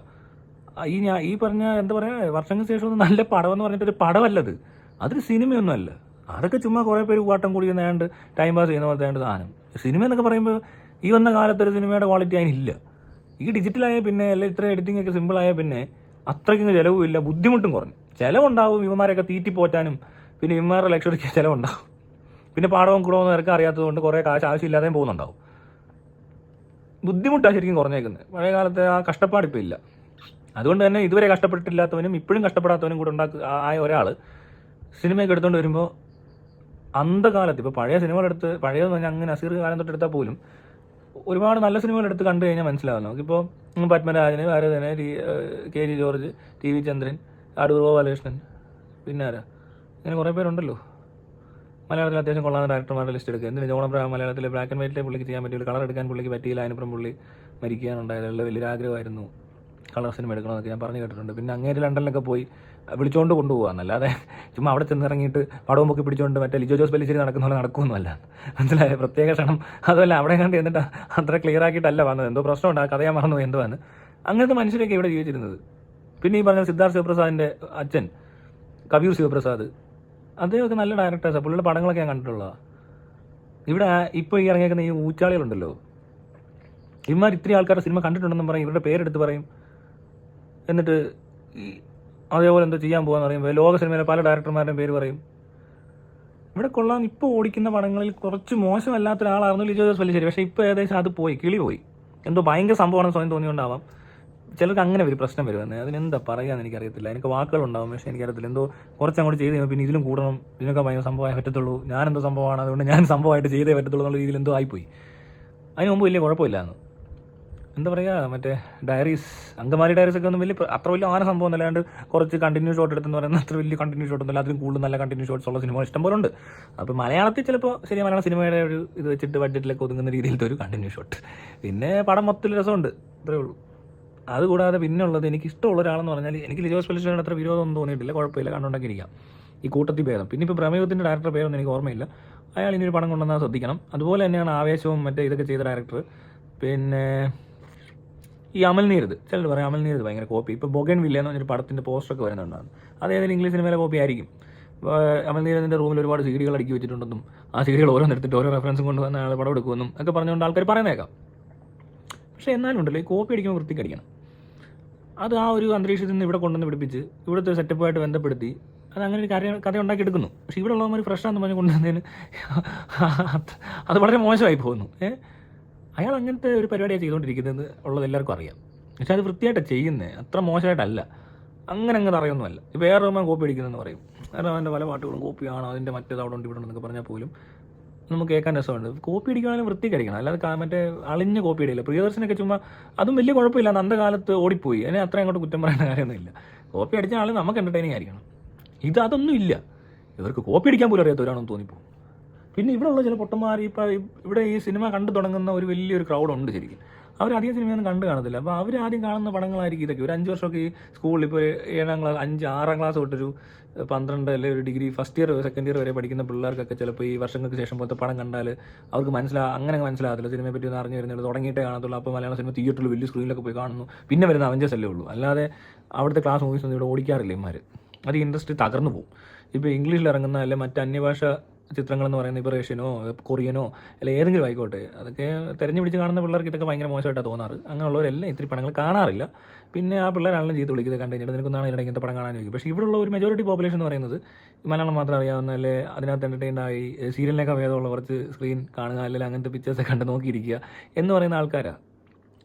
ഈ ഞാൻ ഈ പറഞ്ഞ എന്താ പറയുക വർഷങ്ങൾക്ക് ശേഷം ഒന്ന് നല്ല പടം എന്ന് പറഞ്ഞിട്ട് ഒരു പടമല്ലത്. അതൊരു സിനിമയൊന്നുമല്ല. അതൊക്കെ ചുമ്മാ കുറേ പേര് കൂട്ടം കൂടി നേണ്ട് ടൈം പാസ് ചെയ്യുന്ന പോലത്തെ ആണ്ട് സാധനം. സിനിമ എന്നൊക്കെ പറയുമ്പോൾ ഈ വന്ന കാലത്ത് ഒരു സിനിമയുടെ ക്വാളിറ്റി അതിനില്ല. ഈ ഡിജിറ്റലായ പിന്നെ അല്ലെ ഇത്ര എഡിറ്റിംഗ് ഒക്കെ സിമ്പിളായ പിന്നെ അത്രയ്ക്കും ചിലവുമില്ല ബുദ്ധിമുട്ടും കുറഞ്ഞു. ചിലവുണ്ടാവും ഇവന്മാരെയൊക്കെ തീറ്റി പോറ്റാനും പിന്നെ ഇവന്മാരുടെ ലക്ഷറിക്ക് ചിലവുണ്ടാവും. പിന്നെ പാടവും കുടവും നിരക്ക് അറിയാത്തതുകൊണ്ട് കുറേ കാശ് ആവശ്യമില്ലാതെയും പോകുന്നുണ്ടാവും. ബുദ്ധിമുട്ടാണ് ശരിക്കും കുറഞ്ഞേക്കുന്നത് പഴയ കാലത്തെ ആ കഷ്ടപ്പാട് ഇല്ല. അതുകൊണ്ട് തന്നെ ഇതുവരെ കഷ്ടപ്പെട്ടിട്ടില്ലാത്തവനും ഇപ്പോഴും കഷ്ടപ്പെടാത്തവനും കൂടെ ഉണ്ടാക്ക ആയ ഒരാൾ സിനിമയൊക്കെ എടുത്തുകൊണ്ട് വരുമ്പോൾ അന്ധകാലത്ത് ഇപ്പോൾ പഴയ സിനിമകളെടുത്ത് പഴയതെന്ന് പറഞ്ഞാൽ അങ്ങനെ അസീർ കാലം തൊട്ടെടുത്താൽ പോലും ഒരുപാട് നല്ല സിനിമകൾ എടുത്ത് കണ്ടു കഴിഞ്ഞാൽ മനസ്സിലാവും നമുക്കിപ്പോൾ Padmarajan Bharathan K G George T V Chandran Adoor Gopalakrishnan പിന്നെ ആരാ? ഇങ്ങനെ കുറേ പേരുണ്ടല്ലോ. മലയാളത്തിൽ അത്യാവശ്യം കൊള്ളാവുന്ന ഡയറക്ടർമാരുടെ ലിസ്റ്റ് എടുക്കുക. എന്തിനാണ് ജോണം പ്രകാരം മലയാളത്തിലെ ബ്ലാക്ക് ആൻഡ് വൈറ്റിലെ പുള്ളിക്ക് ചെയ്യാൻ പറ്റില്ല കളർ എടുക്കാൻ പുള്ളിക്ക് പറ്റിയില്ല. അതിനപ്പുറം പുള്ളി മരിക്കാനുണ്ടായതുള്ള വലിയൊരു ആഗ്രഹമായിരുന്നു. കളർ സിനിമ എടുക്കണമെന്നൊക്കെ ഞാൻ പറഞ്ഞു കേട്ടിട്ടുണ്ട്. പിന്നെ അങ്ങേര് ലണ്ടനിലൊക്കെ പോയി വിളിച്ചുകൊണ്ട് കൊണ്ടുപോകാമെന്നല്ലാതെ ചുമ്മാ അവിടെ ചെന്നിറങ്ങിയിട്ട് പടവും പൊക്കി പിടിച്ചുകൊണ്ട് മറ്റേ ലിജോ ജോസ് പെല്ലിശ്ശേരി നടക്കുന്ന പോലെ നടക്കുമെന്നല്ല മനസ്സിലായ? പ്രത്യേക ക്ഷണം. അതുമല്ല അവിടെ കണ്ട് എന്നിട്ട് അത്ര ക്ലിയർ ആക്കിയിട്ടല്ല വന്നത്. എന്തോ പ്രശ്നമുണ്ട് ആ കഥ ഞാൻ മറന്നു എന്തോ ആണ് അങ്ങനത്തെ മനുഷ്യരൊക്കെ ഇവിടെ ജീവിച്ചിരുന്നത്. പിന്നെ ഈ പറഞ്ഞ സിദ്ധാർത്ഥ് ശിവപ്രസാദിന്റെ അച്ഛൻ കബീർ ശിവപ്രസാദ് അദ്ദേഹമൊക്കെ നല്ല ഡയറക്ടേഴ്സാണ് പുള്ളിയുടെ പടങ്ങളൊക്കെ ഞാൻ കണ്ടിട്ടുള്ളതാണ് ഇവിടെ ഇപ്പോൾ ഈ ഇറങ്ങിയേക്കുന്ന ഈ ഊച്ചാളികളുണ്ടല്ലോ. ഇമാർ ഇത്രയും ആൾക്കാരുടെ സിനിമ കണ്ടിട്ടുണ്ടെന്നും പറയും ഇവരുടെ പേരെടുത്ത് പറയും. എന്നിട്ട് അതേപോലെ എന്താ ചെയ്യാൻ പോകാന്ന് പറയുമ്പോൾ ലോക സിനിമയിലെ പല ഡയറക്ടർമാരുടെയും പേര് പറയും. ഇവിടെ കൊള്ളാൻ ഇപ്പോൾ ഓടിക്കുന്ന പടങ്ങളിൽ കുറച്ച് മോശമല്ലാത്ത ഒരാളായിരുന്നു ലിജോ ജോസ് വലിയ പക്ഷേ ഇപ്പോൾ ഏകദേശം അത് പോയി കിളി പോയി. എന്തോ ഭയങ്കര സംഭവമാണെന്ന് സ്വയം തോന്നിയോണ്ടാവാം. ചിലർക്ക് അങ്ങനെ ഒരു പ്രശ്നം വരുമെന്ന് അതിനെന്താ പറയാന്ന് എനിക്കറിയത്തില്ല. എനിക്ക് വാക്കുകളുണ്ടാവും പക്ഷേ എനിക്കറിയത്തില്ല. എന്തോ കുറച്ച് അങ്ങോട്ട് ചെയ്ത് പിന്നെ ഇതിലും കൂടണം. ഇതിനൊക്കെ ഭയങ്കര സംഭവമായി പറ്റത്തുള്ളൂ. ഞാനെന്തോ സംഭവമാണ് അതുകൊണ്ട് ഞാൻ സംഭവമായിട്ട് ചെയ്തേ പറ്റത്തുള്ളൂ എന്നുള്ള രീതിയിൽ എന്തോ ആയിപ്പോയി. അതിന് മുമ്പ് വലിയ കുഴപ്പമില്ലാന്ന് എന്താ പറയുക മറ്റേ ഡയറീസ് അങ്കമാലി ഡയറീസ് ഒക്കെ ഒന്നും വലിയ അത്ര വലിയ ആന സംഭവം അല്ലാണ്ട് കുറച്ച് കണ്ടിന്യൂ ഷോട്ട് എടുത്തെന്ന് പറയുന്നത് അത്ര വലിയ കണ്ടിന്യൂ ഷോട്ട് ഒന്നും അതിലും കൂടുതൽ നല്ല കണ്ടിന്യൂ ഷോട്ട്സ് ഉള്ള സിനിമ ഇഷ്ടം പോലെ ഉണ്ട്. അപ്പോൾ മലയാളത്തിൽ ചിലപ്പോൾ ശരി മലയാള സിനിമയുടെ ഒരു ഇത് വെച്ചിട്ട് ബഡ്ജറ്റിലൊക്കെ ഒതുങ്ങുന്ന രീതിയിലത്തെ ഒരു കണ്ടിന്യൂ ഷോട്ട് പിന്നെ പടം മൊത്തത്തിൽ രസമുണ്ട്. അത്രേ ഉള്ളൂ. അതുകൂടാതെ പിന്നെ ഉള്ളത് എനിക്ക് ഇഷ്ടമുള്ള ഒരാളെന്ന് പറഞ്ഞാൽ എനിക്ക് ലിജോസ് പെലിസ്റ്റോട് അത്ര വിരോധമൊന്നും തോന്നിയിട്ടില്ല. കുഴപ്പമില്ല കണ്ടുണ്ടാക്കിയിരിക്കാം ഈ കൂട്ടത്തിൽ ഭേദം. പിന്നെ ഇപ്പോൾ പ്രമേയത്തിന്റെ ഡയറക്ടർ പേരൊന്നും എനിക്ക് ഓർമ്മയില്ല. അയാൾ ഇനി ഒരു പടം കൊണ്ടുവന്നാൽ ശ്രദ്ധിക്കണം. അതുപോലെ തന്നെയാണ് ആവേശവും മറ്റേ ഇതൊക്കെ ചെയ്ത ഡയറക്ടർ പിന്നെ ഈ അമൽ നീരത് ചിലർ പറയും അമൽ നീരത് ഭയങ്കര കോപ്പി ഇപ്പോൾ ബൊഗൻ വില്ല എന്ന് പറഞ്ഞൊരു പടത്തിന്റെ പോസ്റ്ററൊക്കെ വരുന്നുണ്ടാണ്. അത് ഏതെങ്കിലും ഇംഗ്ലീഷ് സിനിമയിലെ കോപ്പി ആയിരിക്കും. അമൽനീരത്തിന്റെ റൂമിൽ ഒരുപാട് സീഡികൾ അടുക്കി വെച്ചിട്ടുണ്ടെന്നും ആ സീഡികൾ ഓരോന്നെടുത്തിട്ട് ഓരോ റെഫറൻസും കൊണ്ടുവന്ന് അയാൾ പടം എടുക്കുമെന്നും ഒക്കെ പറഞ്ഞുകൊണ്ട് ആൾക്കാർ പറയുന്നേക്കാം. പക്ഷേ എന്നാലും ഉണ്ടല്ലോ ഈ കോപ്പി അടിക്കുമ്പോൾ വൃത്തിക്കടിക്കണം അത് ആ ഒരു അന്തരീക്ഷത്തിൽ നിന്ന് ഇവിടെ കൊണ്ടുവന്ന് പിടിപ്പിച്ച് ഇവിടുത്തെ സെറ്റപ്പുമായിട്ട് ബന്ധപ്പെടുത്തി അത് അങ്ങനെ ഒരു കഥ കഥ ഉണ്ടാക്കി എടുക്കുന്നു. പക്ഷേ ഇവിടെ ഉള്ളവന്മാർ ഫ്രഷാന്ന് പറഞ്ഞ് കൊണ്ടുവന്നതിന് അത് വളരെ മോശമായി പോകുന്നു. ഏ? അയാൾ അങ്ങനത്തെ ഒരു പരിപാടിയാണ് ചെയ്തുകൊണ്ടിരിക്കുന്നത് ഉള്ളത് എല്ലാവർക്കും അറിയാം. പക്ഷെ അത് വൃത്തിയായിട്ടാണ് ചെയ്യുന്നത് അത്ര മോശമായിട്ടല്ല. അങ്ങനെ അങ്ങ് അറിയൊന്നുമല്ല ഇപ്പോൾ ഏറെ റഹ്മാൻ കോപ്പി അടിക്കുന്നതെന്ന് പറയും. ഏറെ അവന്റെ പല പാട്ടുകളും കോപ്പിയാണ് അതിന്റെ മറ്റേത് അവിടെ ഉണ്ട് ഇവിടെ ഉണ്ടെന്നൊക്കെ പറഞ്ഞാൽ പോലും നമുക്ക് കേൾക്കാൻ രസമുണ്ട്. കോപ്പി അടിക്കുകയാണെങ്കിൽ വൃത്തി കഴിക്കണം അല്ലാതെ മറ്റേ അളിഞ്ഞ കോപ്പി അടിയില്ല പ്രിയദർശനൊക്കെ ചുമ്മാ അതും വലിയ കുഴപ്പമില്ല അന്ന് അന്ധകാലത്ത് ഓടിപ്പോയി. അതിനെ അത്ര അങ്ങോട്ട് കുറ്റം പറയേണ്ട കാര്യമൊന്നുമില്ല. കോപ്പി അടിച്ച ആൾ നമുക്ക് എന്റർടൈനിങ് ആയിരിക്കണം. ഇത് അതൊന്നും ഇല്ല. ഇവർക്ക് കോപ്പി അടിക്കാൻ പോലും അറിയാത്തവരാണെന്ന് തോന്നിപ്പോ പിന്നെ ഇവിടെയുള്ള ചില പൊട്ടന്മാർ ഇപ്പം ഇവിടെ ഈ സിനിമ കണ്ടു തുടങ്ങുന്ന ഒരു വലിയൊരു ക്രൗഡുണ്ട് ശരിക്കും. അധികം സിനിമയൊന്നും കണ്ടു കാണത്തില്ല. അപ്പോൾ അവർ ആദ്യം കാണുന്ന പടങ്ങളായിരിക്കും ഇതൊക്കെ. ഒരു അഞ്ച് വർഷമൊക്കെ ഈ സ്കൂളിൽ ഇപ്പോൾ ഏഴാം ക്ലാസ് അഞ്ച് ആറാം ക്ലാസ് തൊട്ടൊരു പന്ത്രണ്ട് അല്ലെങ്കിൽ ഒരു degree first year second year വരെ പഠിക്കുന്ന പിള്ളേർക്കൊക്കെ ചിലപ്പോൾ ഈ വർഷങ്ങൾക്ക് ശേഷം പോലത്തെ പടം കണ്ടാൽ അവർക്ക് മനസ്സിലാ അങ്ങനെ അങ്ങ് മനസ്സിലാകത്തില്ല. സിനിമയെ പറ്റി ഒന്ന് അറിഞ്ഞു വരുന്നില്ല തുടങ്ങിയിട്ടേ കാണത്തുള്ളൂ. അപ്പോൾ മലയാള സിനിമ തിയേറ്ററിൽ വലിയ സ്ക്രീനിലൊക്കെ പോയി കാണുന്നു. പിന്നെ വരുന്ന അവഞ്ചേഴ്സ് അല്ലേ ഉള്ളൂ. അല്ലാതെ അവിടുത്തെ ക്ലാസ് മൂവീസ് ഒന്നും ഇവിടെ ഓടിക്കാറില്ല ഇമാർ അത് ഇൻട്രസ്റ്റ് തകർന്നു പോകും. ഇപ്പോൾ ഇംഗ്ലീഷിൽ ഇറങ്ങുന്ന അല്ലെങ്കിൽ മറ്റ് അന്യഭാഷ ചിത്രങ്ങളെന്ന് പറയുന്നത് ഇപ്പോൾ റേഷ്യനോ കൊറിയനോ അല്ലെ ഏതെങ്കിലും ആയിക്കോട്ടെ അതൊക്കെ തെരഞ്ഞു പിടിച്ച് കാണുന്ന പിള്ളേർക്ക് ഇതൊക്കെ ഭയങ്കര മോശമായിട്ടാണ് തോന്നാറ്. അങ്ങനെയുള്ളവരെല്ലാം ഇത്തിരി പടങ്ങൾ കാണാറില്ല. പിന്നെ ആ പിള്ളേരാണെങ്കിലും ചെയ്ത് വിളിക്കുന്നത് കണ്ടു കഴിഞ്ഞിട്ട് നിനക്കൊന്നാണ് ഇവിടെ ഇങ്ങനത്തെ പടം കാണാൻ ചോദിക്കും. പക്ഷേ ഇവിടെയുള്ള ഒരു മെജോറിറ്റി പോപ്പുലേഷൻ എന്ന് പറയുന്നത് മലയാളം മാത്രം അറിയാവുന്ന അല്ലെ അതിനകത്ത് എന്റർടൈൻ ആയി സീരിയലിനൊക്കെ ഭേദമുള്ള കുറച്ച് സ്ക്രീൻ കാണുക അല്ലെങ്കിൽ അങ്ങനത്തെ പിക്ചേഴ്സ് കണ്ട് നോക്കിയിരിക്കുക എന്ന് പറയുന്ന ആൾക്കാരാണ്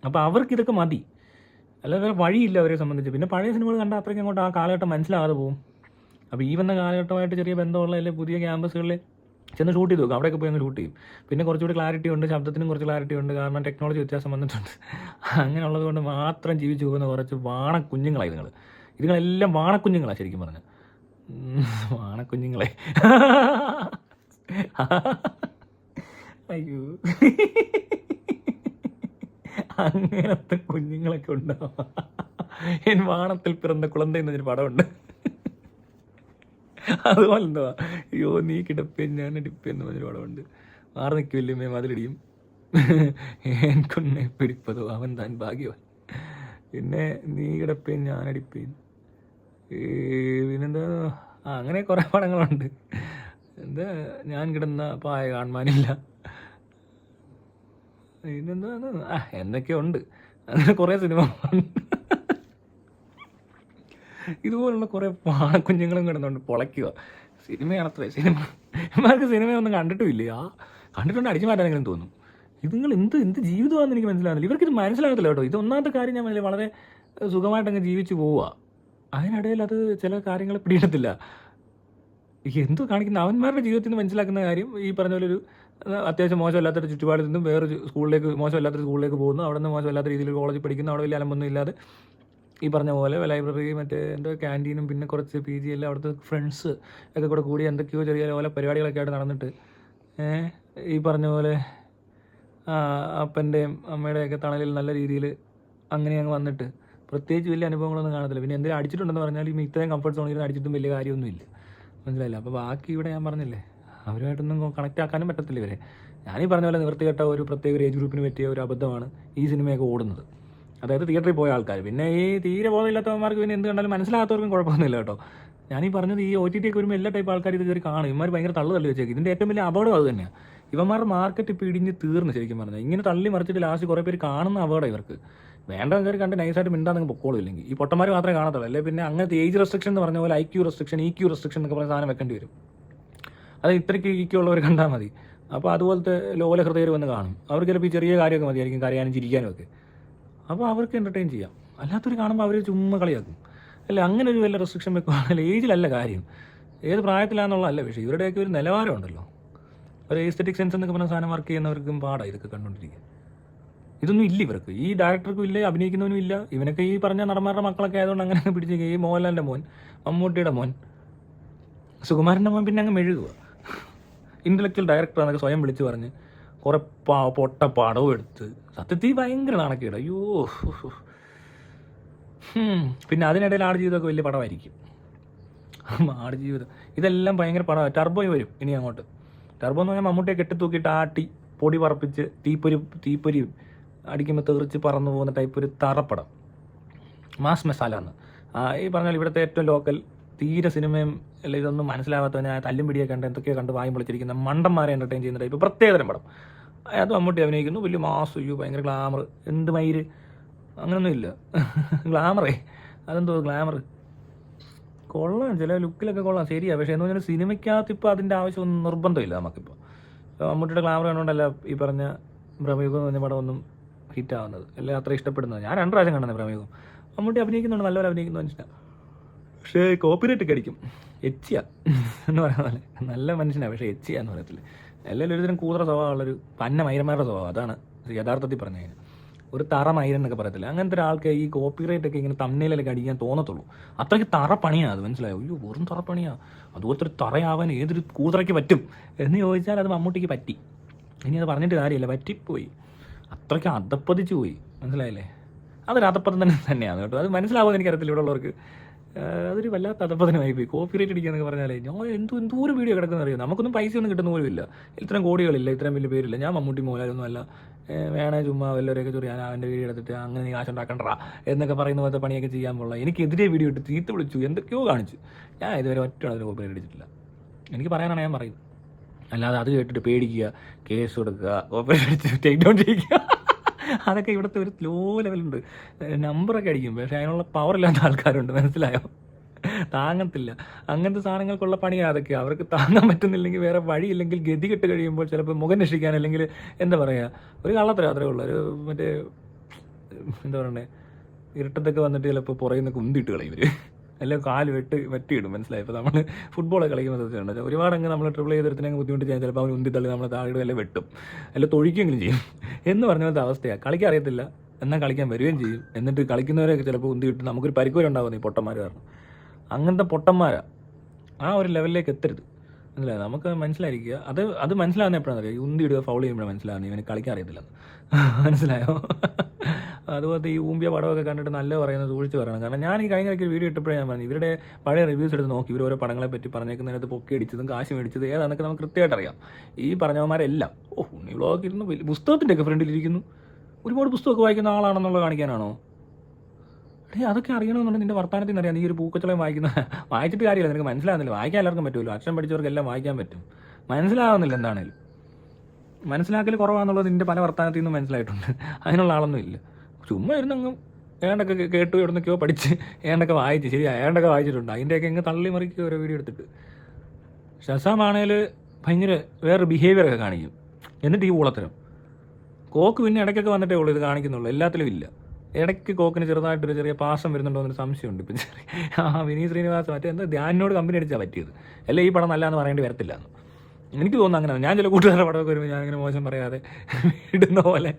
അപ്പോൾ അവർക്ക് ഇതൊക്കെ മതി. അല്ലാതെ വഴിയില്ല അവരെ സംബന്ധിച്ച്. പിന്നെ പഴയ സിനിമകൾ കണ്ട അത്രയ്ക്ക് അങ്ങോട്ട് ആ കാലഘട്ടം മനസ്സിലാകാതെ പോകും അപ്പോൾ ഈ വന്ന കാലഘട്ടമായിട്ട് ചെറിയ ബന്ധമുള്ള അല്ലെങ്കിൽ പുതിയ ക്യാമ്പസുകളിൽ ചെന്ന് ഷൂട്ട് ചെയ്ത് നോക്കും. അവിടെയൊക്കെ പോയി അങ്ങ് ഷൂട്ട് ചെയ്യും. പിന്നെ കുറച്ചുകൂടി ക്ലാരിറ്റി ഉണ്ട് ശബ്ദത്തിനും കുറച്ച് ക്ലാരിറ്റി ഉണ്ട് കാരണം ടെക്നോളജി വ്യത്യാസം വന്നിട്ടുണ്ട്. അങ്ങനെയുള്ളത് കൊണ്ട് മാത്രം ജീവിച്ചു പോകുന്ന കുറച്ച് വാണക്കുഞ്ഞുങ്ങളായി നിങ്ങൾ ഇതുങ്ങളെല്ലാം വാണക്കുഞ്ഞുങ്ങളാണ് ശരിക്കും പറഞ്ഞാൽ വാണക്കുഞ്ഞുങ്ങളെ. അയ്യോ. അങ്ങനത്തെ കുഞ്ഞുങ്ങളൊക്കെ ഉണ്ടാവും എൻ വാണത്തിൽ പിറന്ന കുളന്ത എന്നൊരു പടമുണ്ട്. അതുപോലെ വന്നതാ അയ്യോ നീ കിടപ്പേൻ ഞാൻ അടിപ്പേൻ എന്ന് പറഞ്ഞൊരു പടമുണ്ട്. മാറി നിൽക്കില്ലേ മതിലടിയും എൻ പിടിപ്പതോ? അവൻ താൻ ഭാഗ്യവാൻ. പിന്നെ നീ കിടപ്പേൻ ഞാൻ അടിപ്പേൻ പിന്നെന്താ? അങ്ങനെ കുറേ പടങ്ങളുണ്ട്. എന്താ ഞാൻ കിടന്ന പായ കാണുവാനില്ല. പിന്നെന്താ? ആ എന്തൊക്കെയോ ഉണ്ട്. അങ്ങനെ കുറേ സിനിമ ഇതുപോലുള്ള കുറേ പാണക്കുഞ്ഞുങ്ങളും കിടന്നുകൊണ്ട് പൊളയ്ക്കുക. സിനിമയാണത്രേ. സിനിമ ഇമാർക്ക് സിനിമയൊന്നും കണ്ടിട്ടുമില്ല. ആ കണ്ടിട്ടുണ്ട് അടിച്ചു മാറ്റാനെങ്കിലും തോന്നും. ഇത് നിങ്ങൾ എന്ത് എന്ത് ജീവിതമാണെന്ന് എനിക്ക് മനസ്സിലാകുന്നില്ല ഇവർക്ക് ഇത് മനസ്സിലാകത്തില്ല കേട്ടോ. ഇത് ഒന്നാമത്തെ കാര്യം ഞാൻ വളരെ സുഖമായിട്ടങ്ങ് ജീവിച്ചു പോവുക. അതിനിടയിൽ അത് ചില കാര്യങ്ങൾ പിടിയിടത്തില്ല എന്തോ കാണിക്കുന്ന അവന്മാരുടെ ജീവിതത്തിൽ നിന്ന് മനസ്സിലാക്കുന്ന കാര്യം ഈ പറഞ്ഞ പോലെ ഒരു അത്യാവശ്യം മോശമല്ലാത്തൊരു ചുറ്റുപാടിൽ നിന്നും വേറൊരു സ്കൂളിലേക്ക് മോശമല്ലാത്തൊരു സ്കൂളിലേക്ക് പോകുന്നു. അവിടെ നിന്ന് മോശമല്ലാത്ത രീതിയിൽ കോളേജിൽ പഠിക്കുന്നു. അവിടെ വലിയ അലമ്പൊന്നും ഇല്ലാതെ ഈ പറഞ്ഞ പോലെ ലൈബ്രറി മറ്റേ എന്റെ ക്യാന്റീനും പിന്നെ കുറച്ച് പി ജി എല്ലാം അവിടുത്തെ ഫ്രണ്ട്സ് ഒക്കെ കൂടെ കൂടി എന്തൊക്കെയോ ചെറിയ പോലെ പരിപാടികളൊക്കെ ആയിട്ട് നടന്നിട്ട്. ഈ പറഞ്ഞ പോലെ അപ്പന്റെയും അമ്മയുടെയൊക്കെ തണലിൽ നല്ല രീതിയിൽ അങ്ങനെ അങ്ങ് വന്നിട്ട്. പ്രത്യേകിച്ച് വലിയ അനുഭവങ്ങളൊന്നും കാണത്തില്ല. പിന്നെ എന്തെങ്കിലും അടിച്ചിട്ടുണ്ടെന്ന് പറഞ്ഞാൽ ഈ ഇത്രയും കംഫർട്ട് സോണിൽ അടിച്ചിട്ടും വലിയ കാര്യമൊന്നുമില്ല. മനസ്സിലായില്ല? അപ്പോൾ ബാക്കി ഇവിടെ ഞാൻ പറഞ്ഞില്ലേ അവരുമായിട്ടൊന്നും കണക്റ്റ് ആക്കാനും പറ്റത്തില്ല ഇവരെ. ഞാനീ പറഞ്ഞ പോലെ നിവൃത്തികെട്ട ഒരു പ്രത്യേക ഒരു ഏജ് ഗ്രൂപ്പിന് പറ്റിയ ഒരു അബദ്ധമാണ് ഈ സിനിമയൊക്കെ ഓടുന്നത്. അതായത് തിയേറ്ററിൽ പോയ ആൾക്കാർ. പിന്നെ ഈ തീരെ ബോധമില്ലാത്തവന്മാർക്ക് പിന്നെ എന്ത് കണ്ടാലും മനസ്സിലാകാത്തവർക്കും കുഴപ്പമൊന്നുമില്ല കേട്ടോ. ഞാൻ ഈ പറഞ്ഞത് ഈ ഒ ടി ടി വരുമ്പോൾ എല്ലാ ടൈപ്പ് ആൾക്കാർ ഇത് കയറി കാണും. ഇവന്മാർ ഭയങ്കര തള്ളു തള്ളി വെച്ചേക്കും ഇതിന്റെ ഏറ്റവും വലിയ അപകടം അത് തന്നെയാണ് ഇവന്മാരുടെ മാർക്കറ്റ് ഇപ്പോൾ ഇടിഞ്ഞ് തീർന്നു ശരിക്കും പറഞ്ഞാൽ ഇങ്ങനെ തള്ളി മറിച്ചിട്ട് ലാസ്റ്റ് കുറേ പേര് കാണുന്ന അപകടം ഇവർക്ക്. വേണ്ട കയറി കണ്ട് നൈസായിട്ട് മിണ്ടാ നിങ്ങൾ പൊക്കോളൂ ഇല്ലെങ്കിൽ ഈ പൊട്ടന്മാർ മാത്രമേ കാണത്തുള്ളൂ. അല്ലെ പിന്നെ അങ്ങനത്തെ ഏജ് റെസ്ട്രിക്ഷൻ എന്ന് പറഞ്ഞ പോലെ I Q restriction E Q restriction എന്നൊക്കെ പറഞ്ഞ സാധനം വെക്കേണ്ടി വരും. അത് ഇത്രയ്ക്ക് ഇ ക്യൂ ഉള്ളവർ കണ്ടാൽ മതി. അപ്പോൾ അതുപോലത്തെ ലോല ഹൃദയർ വന്ന് കാണും. അവർക്ക് ചിലപ്പോൾ ഈ ചെറിയ കാര്യമൊക്കെ മതിയായിരിക്കും. കരയാനും ചിരിക്കാനും ഒക്കെ. അപ്പോൾ അവർക്ക് എന്റർടൈൻ ചെയ്യാം. അല്ലാത്തവർ കാണുമ്പോൾ അവർ ചുമ്മാ കളിയാക്കും. അല്ല? അങ്ങനെ ഒരു വലിയ റെസ്ട്രിക്ഷൻ വെക്കുകയാണെങ്കിൽ ഏജിലല്ല കാര്യം. ഏത് പ്രായത്തിലാണെന്നുള്ളതല്ല പക്ഷേ ഇവരുടെയൊക്കെ ഒരു നിലവാരം ഉണ്ടല്ലോ ഒരു എസ്തറ്റിക് സെൻസ് എന്നൊക്കെ പറഞ്ഞ സാധനം വർക്ക് ചെയ്യുന്നവർക്കും പാടാണ് ഇതൊക്കെ കണ്ടുകൊണ്ടിരിക്കുക ഇതൊന്നും ഇല്ല ഇവർക്ക്. ഈ ഡയറക്ടർക്കും ഇല്ല അഭിനയിക്കുന്നവനും ഇല്ല. ഇവനൊക്കെ ഈ പറഞ്ഞ നടന്മാരുടെ മക്കളൊക്കെ ആയതുകൊണ്ട് അങ്ങനെ അങ്ങ് പിടിച്ച് ഈ മോഹൻലാലിന്റെ മോൻ മമ്മൂട്ടിയുടെ മോൻ സുകുമാരന്റെ മോൻ പിന്നെ അങ്ങ് മെഴുകുക ഇന്റലക്ച്വൽ ഡയറക്ടർ എന്നൊക്കെ സ്വയം വിളിച്ച് പറഞ്ഞ് കുറെ പാ പൊട്ട പടവും എടുത്ത്. സത്യത്തിൽ ഭയങ്കര നാണക്കേട്. അയ്യോ. പിന്നെ അതിനിടയിൽ ആട് ജീവിതമൊക്കെ വലിയ പടമായിരിക്കും. ആട് ജീവിതം. ഇതെല്ലാം ഭയങ്കര പടം ടർബോ വരും ഇനി അങ്ങോട്ട്. ടർബോ എന്ന് പറഞ്ഞാൽ മമ്മൂട്ടിയെ കെട്ടിത്തൂക്കിയിട്ട് ആട്ടി പൊടി പറപ്പിച്ച് തീപ്പൊരി തീപ്പൊരി അടിക്കുമ്പോൾ തെറിച്ച് പറന്നു പോകുന്ന ടൈപ്പ് ഒരു തറപ്പടം. മാസ് മസാല എന്ന്. ഈ പറഞ്ഞാൽ ഇവിടുത്തെ ഏറ്റവും ലോക്കൽ തീരെ സിനിമയും അല്ല ഇതൊന്നും മനസ്സിലാവാത്തവനെ തല്ലും പിടിയൊക്കെ കണ്ട് എന്തൊക്കെയോ കണ്ട് വായും പൊളിച്ചിരിക്കുന്ന മണ്ടന്മാരെ എന്റർടൈൻ ചെയ്യുന്ന ടൈപ്പ് പ്രത്യേകതരം പടം. അത് മമ്മൂട്ടി അഭിനയിക്കുന്നു. വലിയ മാസ് അയ്യോ ഭയങ്കര ഗ്ലാമർ എന്ത് മയിര് അങ്ങനൊന്നും ഇല്ല ഗ്ലാമറേ അതെന്തോ ഗ്ലാമർ കൊള്ളാം. ചില ലുക്കിലൊക്കെ കൊള്ളാം. ശരിയാ. പക്ഷേ എന്ന് പറഞ്ഞാൽ സിനിമയ്ക്കകത്ത് ഇപ്പോൾ അതിന്റെ ആവശ്യമൊന്നും നിർബന്ധമില്ല നമുക്കിപ്പോൾ മമ്മൂട്ടിയുടെ ഗ്ലാമർ കണ്ടുകൊണ്ടല്ല ഈ പറഞ്ഞ ബ്രഹ്മയുഗം എന്ന് പറഞ്ഞ പടമൊന്നും ഹിറ്റാവുന്നത്. എല്ലാം അത്ര ഇഷ്ടപ്പെടുന്നത്. ഞാൻ രണ്ട് പ്രാവശ്യം കണ്ടത് ബ്രഹ്മയുഗം. മമ്മൂട്ടി അഭിനയിക്കുന്നുണ്ട്. നല്ലപോലെ അഭിനയിക്കുന്നു മനുഷ്യനാണ് പക്ഷേ കോപ്പിറൈറ്റ് കടിക്കും. എച്ചിയ. എന്ന് പറയുന്ന പോലെ. നല്ല മനുഷ്യനാണ് പക്ഷേ എച്ചിയ എന്ന് പറയത്തില്ല. എല്ലാവരും ഒരുതരം കൂതറ സ്വഭാവമുള്ളൊരു പന്ന മൈരന്മാരുടെ സ്വഭാവം. അതാണ് യഥാർത്ഥത്തിൽ പറഞ്ഞു കഴിഞ്ഞാൽ ഒരു തറ മൈരൻ എന്നൊക്കെ പറയത്തില്ല? അങ്ങനത്തെ ഒരാൾക്ക് ഈ കോപ്പിറൈറ്റ് ഒക്കെ ഇങ്ങനെ തമ്മിലൊക്കെ അടിക്കാൻ തോന്നത്തുള്ളൂ. അത്രയ്ക്ക് തറ പണിയാണ് അത് മനസ്സിലായോ? അയ്യോ വെറും തറ പണിയാ. അതുപോലത്തെ ഒരു തറയാവാൻ ഏതൊരു കൂതറയ്ക്ക് പറ്റും? എന്ന് ചോദിച്ചാൽ അത് മമ്മൂട്ടിക്ക് പറ്റി. ഇനി അത് പറഞ്ഞിട്ട് കാര്യമില്ല പറ്റിപ്പോയി. അത്രയ്ക്ക് അതപ്പതിച്ചു പോയി. മനസ്സിലായില്ലേ? അതൊരു അതപ്പതം തന്നെ തന്നെയാണ് കേട്ടോ. അത് മനസ്സിലാവുമെന്ന് എനിക്കറിയത്തില്ല. ഇവിടെ ഉള്ളവർക്ക് അതൊരു വല്ലാത്ത അതപ്പതനമായി പോയി. കോപ്പി റേറ്റ് അടിക്കുക പറഞ്ഞാലേ ഞാൻ എന്തോ എന്തോ ഒരു വീഡിയോ കിടക്കുന്ന അറിയാം? നമുക്കൊന്നും പൈസ ഒന്നും കിട്ടുന്ന പോലും ഇല്ല. ഇത്രയും കോടികളില്ല ഇത്രയും വലിയ പേരില്ല. ഞാൻ മമ്മൂട്ടി മോലാലൊന്നും അല്ല. വേണേ ചുമ്മാ വല്ലവരെയൊക്കെ ചൊറിയാൻ അവന്റെ വീഡിയോ എടുത്തിട്ട് അങ്ങനെ നീ കാശ് എന്നൊക്കെ പറയുന്ന പോലത്തെ പണിയൊക്കെ ചെയ്യാൻ പോലുള്ള എനിക്കെതിരെ വീഡിയോ ഇട്ട് ചീത്ത വിളിച്ചു എന്തൊക്കെയോ കാണിച്ചു. ഞാൻ ഇതുവരെ ഒറ്റ അതിന് കോപ്പി റേറ്റ് അടിച്ചിട്ടില്ല. എനിക്ക് പറയാനാണ് ഞാൻ പറയുന്നത്. അല്ലാതെ അത് കേട്ടിട്ട് പേടിക്കുക കേസ് കൊടുക്കുക കോപ്പി റേറ്റ് അടിച്ച് ടേക്ക് ഡൗൺ ചെയ്യിക്കുക. അതൊക്കെ ഇവിടുത്തെ ഒരു ലോ ലെവലുണ്ട് നമ്പറൊക്കെ അടിക്കും. പക്ഷേ അതിനുള്ള പവർ ഇല്ലാത്ത ആൾക്കാരുണ്ട്. മനസ്സിലായോ? താങ്ങത്തില്ല. അങ്ങനത്തെ സാധനങ്ങൾക്കുള്ള പണി അതൊക്കെ അവർക്ക് താങ്ങാൻ പറ്റുന്നില്ലെങ്കിൽ വേറെ വഴിയില്ലെങ്കിൽ ഗതി കെട്ട് കഴിയുമ്പോൾ ചിലപ്പോൾ മുഖം രക്ഷിക്കാൻ അല്ലെങ്കിൽ എന്താ പറയുക ഒരു കള്ളത്തരം അത്രേ ഉള്ളൂ. ഒരു മറ്റേ എന്താ പറയണ്ടേ ഇരുട്ടത്തൊക്കെ വന്നിട്ട് ചിലപ്പോൾ പുറകിൽ നിന്ന് കുന്തിട്ട് കളയും ഇവർ എല്ലാം കാൽ വെട്ട് വെട്ടിയിടും മനസ്സിലായി? ഇപ്പോൾ നമ്മൾ ഫുട്ബോളൊക്കെ കളിക്കുന്ന ശ്രദ്ധിച്ചിട്ടുണ്ട് ഒരുപാട് അങ്ങ് നമ്മൾ ട്രിപ്പിൾ ചെയ്തെടുത്തിനെ ബുദ്ധിമുട്ട് ചെയ്യാൻ ചിലപ്പോൾ അവൻ ഉന്തി തള്ളി നമ്മളെ താഴെ എല്ലാം വെട്ടും. അല്ല തൊഴിക്കെങ്കിലും ചെയ്യും. എന്ന് പറഞ്ഞ പോലത്തെ അവസ്ഥയാണ് കളിക്കാൻ അറിയത്തില്ല. എന്നാൽ കളിക്കാൻ വരികയും ചെയ്യും. എന്നിട്ട് കളിക്കുന്നവരെയൊക്കെ ചിലപ്പോൾ ഉന്തി കിട്ടും. നമുക്കൊരു പരിക്കുവരുണ്ടാവുന്നു ഈ പൊട്ടന്മാർ കാരണം. അങ്ങനത്തെ പൊട്ടന്മാരാ. ആ ഒരു ലെവലിലേക്ക് എത്തരുത്. മനസ്സിലായി? നമുക്ക് മനസ്സിലായിരിക്കുക. അത് അത് മനസ്സിലാകുന്ന എപ്പോഴാണെന്ന് അറിയാം ഉന്തി ഇടുക ഫൗൾ ചെയ്യുമ്പോഴാണ് മനസ്സിലാകുന്നത് ഇവന് കളിക്കാൻ അറിയത്തില്ല. മനസ്സിലായോ? അതുപോലത്തെ ഈ ഊമ്പിയ പടമൊക്കെ കണ്ടിട്ട് നല്ല പറയുന്നത് സൂക്ഷിച്ച് പറയണം. കാരണം ഞാൻ ഈ കഴിഞ്ഞ വീഡിയോ ഇട്ടപ്പോഴേ ഞാൻ പറഞ്ഞു ഇവരുടെ പഴയ റിവ്യൂസ് എടുത്ത് നോക്കി. ഇവർ ഓരോ പടങ്ങളെ പറ്റി പറഞ്ഞേക്കുന്നതിനകത്ത് പൊക്കി അടിച്ചതും കാശ് മേടിച്ചത് ഏതാണെന്നൊക്കെ നമുക്ക് കൃത്യമായിട്ട് അറിയാം. ഈ പറഞ്ഞവന്മാരെല്ലാം ഓ ഉണ്ണി ബ്ലോഗ് ഇരുന്നു പുസ്തകത്തിന്റെ ഒക്കെ ഫ്രണ്ടിലിരിക്കുന്നു ഒരുപാട് പുസ്തകമൊക്കെ വായിക്കുന്ന ആളാണെന്നുള്ളത് കാണിക്കാനാണോ? എടേ അതൊക്കെ അറിയണമെന്നുണ്ടെങ്കിൽ നിന്റെ വർത്തമാനത്തിൽ നിന്ന് അറിയാം നീ ഒരു പൂക്കച്ചളം വായിക്കുന്ന വായിച്ചിട്ട് കാര്യമില്ല. നിനക്ക് മനസ്സിലാകുന്നില്ല വായിക്കാൻ എല്ലാവർക്കും പറ്റുമല്ലോ. അക്ഷരം പഠിച്ചവർക്കെല്ലാം വായിക്കാൻ പറ്റും. മനസ്സിലാകുന്നില്ല എന്താണേലും. മനസ്സിലാക്കൽ കുറവാണെന്നുള്ളത് നിന്റെ പല വർത്തമാനത്തിൽ നിന്നും മനസ്സിലായിട്ടുണ്ട്. അതിനുള്ള ആളൊന്നും ഇല്ല. ചുമ്മാ ഇരുന്നങ്ങ് ഏണ്ടൊക്കെ കേട്ടു എവിടുന്നൊക്കെയോ പഠിച്ച് ഏണ്ടൊക്കെ വായിച്ച് ശരി ഏണ്ടൊക്കെ വായിച്ചിട്ടുണ്ട്. അതിന്റെയൊക്കെ ഇങ്ങനെ തള്ളി മറിക്കുക ഓരോ വീഡിയോ എടുത്തിട്ട്. ഷസാമാണേൽ ഭയങ്കര വേറെ ബിഹേവിയറൊക്കെ കാണിക്കും. എന്നിട്ട് ഈ ഊളത്തരം. കോക്ക് പിന്നെ ഇടയ്ക്കൊക്കെ വന്നിട്ടേ ഉള്ളൂ ഇത് കാണിക്കുന്നുള്ളൂ. എല്ലാത്തിലും ഇല്ല. ഇടയ്ക്ക് കോക്കിന് ചെറുതായിട്ടൊരു ചെറിയ പാസം വരുന്നുണ്ടോ എന്നൊരു സംശയമുണ്ട്. ഇപ്പം ചെറിയ ആ വിനീത് ശ്രീനിവാസ് മറ്റേ എന്താ ധ്യാനിനോട് കമ്പനി അടിച്ചാൽ പറ്റിയത്. അല്ല ഈ പടം നല്ലതെന്ന് പറയേണ്ടി വരത്തില്ല എനിക്ക് തോന്നുന്നു അങ്ങനെ. ഞാൻ ചില കൂട്ടുകാരുടെ പടമൊക്കെ വരുമ്പോൾ ഞാൻ അങ്ങനെ മോശം പറയാതെ ഇടുന്ന പോലെ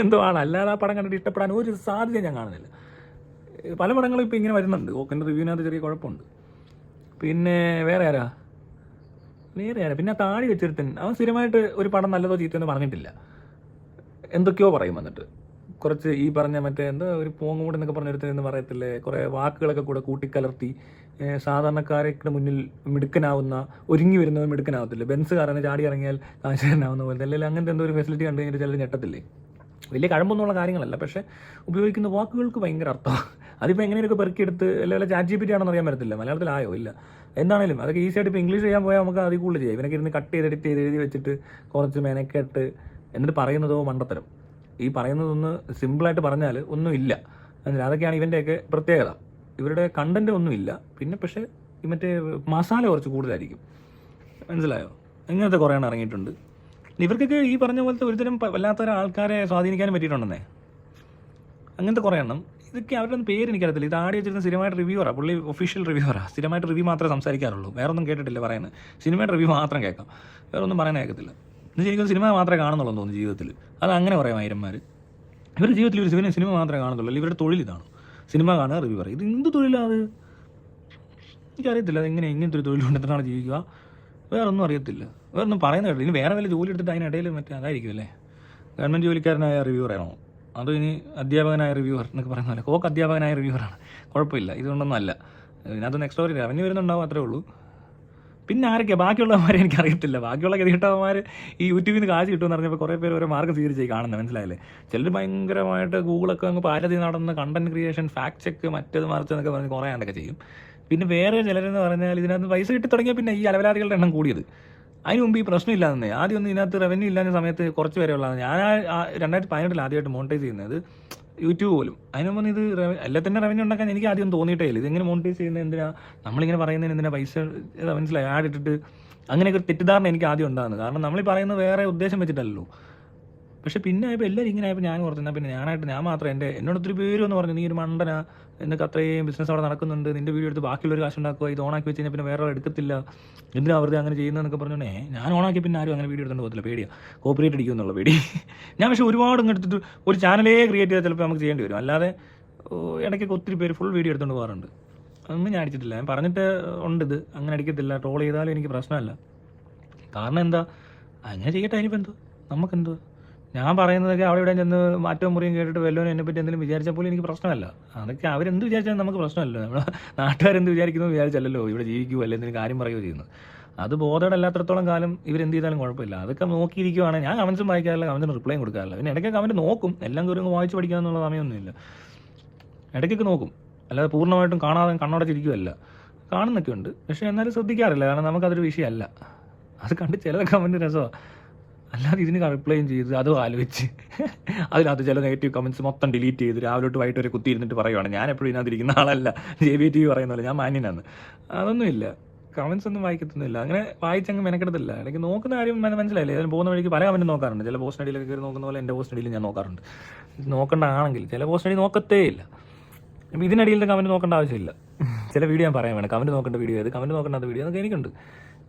എന്തോ ആണ് അല്ലാതെ ആ പടം കണ്ടിട്ട് ഇഷ്ടപ്പെടാൻ ഒരു സാധ്യത ഞാൻ കാണുന്നില്ല. പല പടങ്ങളും ഇപ്പോൾ ഇങ്ങനെ വരുന്നുണ്ട്. ഓക്കിന്റെ റിവ്യൂവിനകത്ത് ചെറിയ കുഴപ്പമുണ്ട്. പിന്നെ വേറെ ആരാ? വേറെ ആരാ? പിന്നെ താടി വെച്ചിരുത്തൻ അവൻ സ്ഥിരമായിട്ട് ഒരു പടം നല്ലതോ ചീത്തയെന്ന് പറഞ്ഞിട്ടില്ല. എന്തൊക്കെയോ പറയും വന്നിട്ട്. കുറച്ച് ഈ പറഞ്ഞ മറ്റേ എന്താ ഒരു പോങ്ങൂട് എന്നൊക്കെ പറഞ്ഞെടുത്ത് എന്ന് പറയത്തില്ലേ? കുറേ വാക്കുകളൊക്കെ കൂടെ കൂട്ടിക്കലർത്തി സാധാരണക്കാരൊക്കെ മുന്നിൽ മിടുക്കനാവുന്ന ഒരുങ്ങി വരുന്നവൻ മിടുക്കനാവത്തില്ല? ബെൻസ് കാരണം ചാടി ഇറങ്ങിയാൽ കാശുകാരനാവുന്ന പോലെ അല്ലെങ്കിൽ അങ്ങനത്തെ എന്തോ ഒരു ഫെസിലിറ്റി കണ്ടു കഴിഞ്ഞാൽ ചിലർ ഞെട്ടത്തില്ലേ? വലിയ കഴമ്പൊന്നുള്ള കാര്യങ്ങളല്ല. പക്ഷേ ഉപയോഗിക്കുന്ന വാക്കുകൾക്ക് ഭയങ്കര അർത്ഥം. അതിപ്പോൾ എങ്ങനെയൊക്കെ പെറുക്കിയെടുത്ത് അല്ലെങ്കിൽ ചാറ്റ് ജി പി ടി ആണെന്ന് അറിയാൻ പറ്റത്തില്ല. മലയാളത്തിലായോ ഇല്ല. എന്താണേലും അതൊക്കെ ഈസി ആയിട്ട് ഇപ്പോൾ ഇംഗ്ലീഷ് ചെയ്യാൻ പോയാൽ നമുക്ക് അതിൽ കൂടുതൽ ചെയ്യാം. ഇവനൊക്കെ ഇരുന്ന് കട്ട് ചെയ്ത് എഡിറ്റ് ചെയ്ത് എഴുതി വെച്ചിട്ട് കുറച്ച് മെനക്കെട്ട് എന്നിട്ട് പറയുന്നതോ മണ്ടത്തരം. ഈ പറയുന്നതൊന്ന് സിമ്പിളായിട്ട് പറഞ്ഞാൽ ഒന്നുമില്ല എന്നാൽ അതൊക്കെയാണ് ഇവന്റെയൊക്കെ പ്രത്യേകത. ഇവരുടെ കണ്ടന്റ് ഒന്നുമില്ല പിന്നെ പക്ഷേ മറ്റേ മസാല കുറച്ച് കൂടുതലായിരിക്കും. മനസ്സിലായോ? ഇങ്ങനത്തെ കുറേ എണ്ണം ഇറങ്ങിയിട്ടുണ്ട്. ഇവർക്കൊക്കെ ഈ പറഞ്ഞ പോലത്തെ ഒരുതരം പ- വല്ലാത്ത ആൾക്കാരെ സ്വാധീനിക്കാനും പറ്റിയിട്ടുണ്ടെന്നേ. അങ്ങനത്തെ കുറേ എണ്ണം. ഇതൊക്കെ അവരുടെ പേര് എനിക്കറിയത്തില്ല. ഇത് ആടി വെച്ചിരുന്ന സിനിമയുടെ റിവ്യൂറാണ് പുള്ളി ഒഫീഷ്യൽ റിവ്യൂറാണ് സ്ഥിരമായിട്ട് റിവ്യൂ മാത്രമേ സംസാരിക്കാറുള്ളൂ. വേറെ ഒന്നും കേട്ടിട്ടില്ല പറയുന്നത്. സിനിമയുടെ റിവ്യൂ മാത്രം കേൾക്കാം. വേറെ ഒന്നും പറയാൻ കേൾക്കത്തില്ല. എന്ന് ശരിക്കും സിനിമ മാത്രമേ കാണുന്നുള്ളൂ തോന്നുന്നു ജീവിതത്തിൽ. അത് അങ്ങനെ പറയാം ആയിരന്മാർ ഇവരുടെ ജീവിതത്തിൽ ഒരു സിനിമ സിനിമ മാത്രമേ കാണുന്നുള്ളൂ. ഇവരുടെ തൊഴിൽ ഇതാണ്. സിനിമ കാണുക റിവ്യൂ പറയും ഇത് എന്ത് തൊഴിലാണ് എനിക്കറിയത്തില്ല. അതെങ്ങനെ ഇങ്ങനത്തെ ഒരു തൊഴിൽ കൊണ്ടിട്ടാണ് ജീവിക്കുക. വേറൊന്നും അറിയത്തില്ല. വേറെ ഒന്നും പറയുന്ന കേട്ടില്ല. ഇനി വേറെ വല്ല ജോലി എടുത്തിട്ട് അതിനിടയിൽ മറ്റേ അതായിരിക്കും അല്ലേ? ഗവൺമെന്റ് ജോലിക്കാരനായ റിവ്യൂവർ ആണോ? അത് ഇനി അധ്യാപകനായ റിവ്യൂവർ എന്നൊക്കെ പറയുന്ന പോലെ? കോക്ക് അധ്യാപകനായ റിവ്യൂവറാണ് കുഴപ്പമില്ല. ഇതുകൊണ്ടൊന്നും അല്ല. ഇതിനകത്ത് നെക്സ്റ്റ് സ്റ്റോറി റവന്യൂ വരുന്നുണ്ടാവും അത്രേ ഉള്ളൂ. പിന്നെ ആരൊക്കെയാണ് ബാക്കിയുള്ളവന്മാരെ എനിക്ക് അറിയത്തില്ല. ബാക്കിയുള്ള ഗതികെട്ടവന്മാർ ഈ യൂട്യൂബിൽ നിന്ന് കാശ് കിട്ടുമെന്ന് പറഞ്ഞപ്പോൾ കുറേ പേര് ഓരോ മാർഗം സ്വീകരിച്ച് കാണുന്നത് മനസ്സിലായില്ലേ? ചിലർ ഭയങ്കരമായിട്ട് ഗൂഗിളൊക്കെ അങ്ങ് പാരതി നടന്ന് കണ്ടന്റ് ക്രിയേഷൻ ഫാക്ട് ചെക്ക് മറ്റേത് മറിച്ച് എന്നൊക്കെ പറഞ്ഞ് കുറേ ആണ്ടൊക്കെ ചെയ്യും. പിന്നെ വേറെ ചിലരെന്ന് പറഞ്ഞാൽ ഇതിനകത്ത് പൈസ കിട്ടി തുടങ്ങിയാൽ പിന്നെ ഈ അലവലാദികളുടെ എണ്ണം കൂടിയത്. അതിന് മുമ്പ് ഈ പ്രശ്നം ഇല്ലാതെ ആദ്യം ഒന്നും ഇതിനകത്ത് റവന്യൂ ഇല്ലാത്ത സമയത്ത് കുറച്ച് പേരെ ഉള്ളതാണ് ഞാൻ രണ്ടായിരത്തി പതിനെട്ടിൽ ആദ്യമായിട്ട് മോണിറ്റൈസ് ചെയ്യുന്നത് യൂട്യൂബ് പോലും. അതിന് മുമ്പ് ഇത് റവ- തന്നെ റവന്യൂ ഉണ്ടാക്കാൻ എനിക്ക് ആദ്യം തോന്നിയിട്ടേ ഇല്ല. ഇതെങ്ങനെ മോണിറ്റൈസ് ചെയ്യുന്നത് എന്തിനാ? നമ്മളിങ്ങനെ പറയുന്നതിന് എന്തിനാ പൈസ മനസ്സിലായി? ആഡ് ഇട്ടിട്ട് അങ്ങനെയൊക്കെ ഒരു തെറ്റിദ്ധാരണ എനിക്ക് ആദ്യം ഉണ്ടാകുന്നത് കാരണം നമ്മൾ ഈ പറയുന്നത് വേറെ ഉദ്ദേശം വെച്ചിട്ടല്ലോ പക്ഷെ പിന്നെ ആയപ്പോൾ എല്ലാവരും ഇങ്ങനെ ആയപ്പോൾ ഞാൻ ഓർത്തു എന്നാൽ പിന്നെ ഞാനായിട്ട് ഞാൻ മാത്രം എന്റെ എന്നോട് ഒത്തിരി പേര് എന്ന് പറഞ്ഞു നീ ഒരു മണ്ടനാ. നിനക്ക് അത്രയും ബിസിനസ് അവിടെ നടക്കുന്നുണ്ട്. നിന്റെ വീഡിയോ എടുത്ത് ബാക്കിയുള്ളൊരു കാശ് ഉണ്ടാക്കുക ഇത് ഓണാക്കി വെച്ച് കഴിഞ്ഞാൽ പിന്നെ വേറെ എടുക്കത്തില്ല. എന്തിനാ വെറുതെ അങ്ങനെ ചെയ്യുന്നതെന്നൊക്കെ പറഞ്ഞോണേ ഞാൻ ഓണാക്കി പിന്നെ ആരും അങ്ങനെ വീഡിയോ എടുത്തോണ്ട് പോകത്തില്ല. പേടിയാണ് കോപ്പറേറ്റ് അടിക്കും എന്നുള്ള പേടി. ഞാൻ പക്ഷേ ഒരുപാട് ഇങ്ങ് എടുത്തിട്ട് ഒരു ചാനലേ ക്രിയേറ്റ് ചെയ്താൽ ചിലപ്പോൾ നമുക്ക് ചെയ്യേണ്ടി വരും. അല്ലാതെ ഇടയ്ക്കൊക്കെ ഒത്തിരി പേര് ഫുൾ വീഡിയോ എടുത്തുകൊണ്ട് പോകാറുണ്ട്. അതൊന്നും ഞാൻ അടിച്ചിട്ടില്ല. ഞാൻ പറഞ്ഞിട്ട് ഉണ്ട് ഇത്. അങ്ങനെ അടിക്കത്തില്ല. ട്രോൾ ചെയ്താലും എനിക്ക് പ്രശ്നമല്ല. കാരണം എന്താ? അങ്ങനെ ചെയ്യട്ടെ അതിനിപ്പോൾ എന്തോ നമുക്കെന്തോ ഞാൻ പറയുന്നതൊക്കെ അവിടെ ഇവിടെ ചെന്ന് മാറ്റവും മുറിയും കേട്ടിട്ട് വല്ലോനും എന്നെ പറ്റി എന്തെങ്കിലും വിചാരിച്ചാൽ പോലും എനിക്ക് പ്രശ്നമല്ല. അതൊക്കെ അവരെന്ത് വിചാരിച്ചാലും നമുക്ക് പ്രശ്നമല്ല. നമ്മുടെ നാട്ടുകാരെന്ത് വിചാരിക്കുന്നു വിചാരിച്ചല്ലോ ഇവിടെ ജീവിക്കുക അല്ലെങ്കിൽ എന്തെങ്കിലും കാര്യം പറയുകയോ ചെയ്യുന്നു. അത് ബോധയുടെ അല്ലാത്തടത്തോളം കാലം ഇവരെന്ത് ചെയ്താലും കുഴപ്പമില്ല. അതൊക്കെ നോക്കിയിരിക്കുവാണ്. ഞാൻ കമൻസും വായിക്കാറില്ല കമൻസിന് റിപ്ലൈയും കൊടുക്കാറില്ല. പിന്നെ ഇടയ്ക്ക് കമന്റ് നോക്കും. എല്ലാം കയറി വായിച്ച് പഠിക്കാന്നുള്ള സമയമൊന്നുമില്ല. ഇടയ്ക്കൊക്കെ നോക്കും. അല്ലാതെ പൂർണമായിട്ടും കാണാതെ കണ്ണടച്ചിരിക്കുമല്ല കാണുന്നൊക്കെ ഉണ്ട് പക്ഷേ എന്നാലും ശ്രദ്ധിക്കാറില്ല. കാരണം നമുക്കതൊരു വിഷയമല്ല. അത് കണ്ട് ചിലതൊക്കെ കമന്റ് രസമാണ് അല്ലാതെ ഇതിന് റിപ്ലൈയും ചെയ്ത് അതും ആലോചിച്ച്. അതിനകത്ത് ചില നെഗറ്റീവ് കമൻസ് മൊത്തം ഡിലീറ്റ് ചെയ്ത് രാവിലെ തൊട്ട് വൈകിട്ട് വരെ കുത്തിയിരുന്നിട്ട് പറയുവാണ്. ഞാൻ എപ്പോഴും ഇതിനകത്തിരിക്കുന്ന ആളല്ല. ജെ ബി ടി വി പറയുന്നില്ല ഞാൻ മാന്യനാണ്. അതൊന്നുമില്ല കമൻസ് ഒന്നും വായിക്കത്തൊന്നുമില്ല അങ്ങനെ വായിച്ചങ്ങ് മെനക്കെടുത്തില്ല. എനിക്ക് നോക്കുന്ന കാര്യം മന- മനസ്സിലായില്ലേ. അതിന് പോകുന്ന വഴിക്ക് പല കമന്റും നോക്കാറുണ്ട്. ചില പോസ്റ്റ് അടിയിലൊക്കെ കയറി നോക്കുന്ന പോലെ എന്റെ പോസ്റ്റ് അടിയിൽ ഞാൻ നോക്കാറുണ്ട്. നോക്കേണ്ട ആണെങ്കിൽ ചില പോസ്റ്റ് അടി നോക്കത്തേ ഇല്ല. അപ്പം ഇതിനടിയിലത്തെ കമന്റ് നോക്കേണ്ട ആവശ്യമില്ല. ചില വീഡിയോ ഞാൻ പറയാൻ വേണം. കമന്റ് നോക്കേണ്ട വീഡിയോ ഏത്? കമന്റ് നോക്കേണ്ട വീഡിയോ എന്നൊക്കെ എനിക്കുണ്ട്.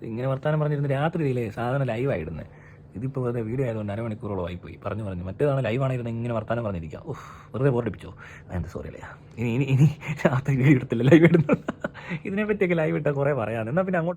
ഇങ്ങനെ വർത്താനം പറഞ്ഞിരുന്ന രാത്രിയിലേ സാധാരണ ലൈവ് ആയിടുന്നത് ഇതിപ്പോൾ വെറുതെ വീഡിയോ ആയതുകൊണ്ട് അരമണിക്കൂറോളം ആയിപ്പോയി. പറഞ്ഞു പറഞ്ഞു. മറ്റേതാണ് ലൈവ് ആണെങ്കിൽ ഇങ്ങനെ വർത്താനം പറഞ്ഞിരിക്കുക. ഓഹ് വെറുതെ ബോർഡിപ്പിച്ചോ എന്താ സോറി അല്ലേ. ഇനി ഇനി ഇനി രാത്രി വീഡിയോ എടുത്തില്ല ലൈവ് ഇടുന്നു ഇതിനെപ്പറ്റിയൊക്കെ ലൈവ് ഇട്ടാൽ കുറേ പറയാൻ എന്നാൽ പിന്നെ അങ്ങോട്ട്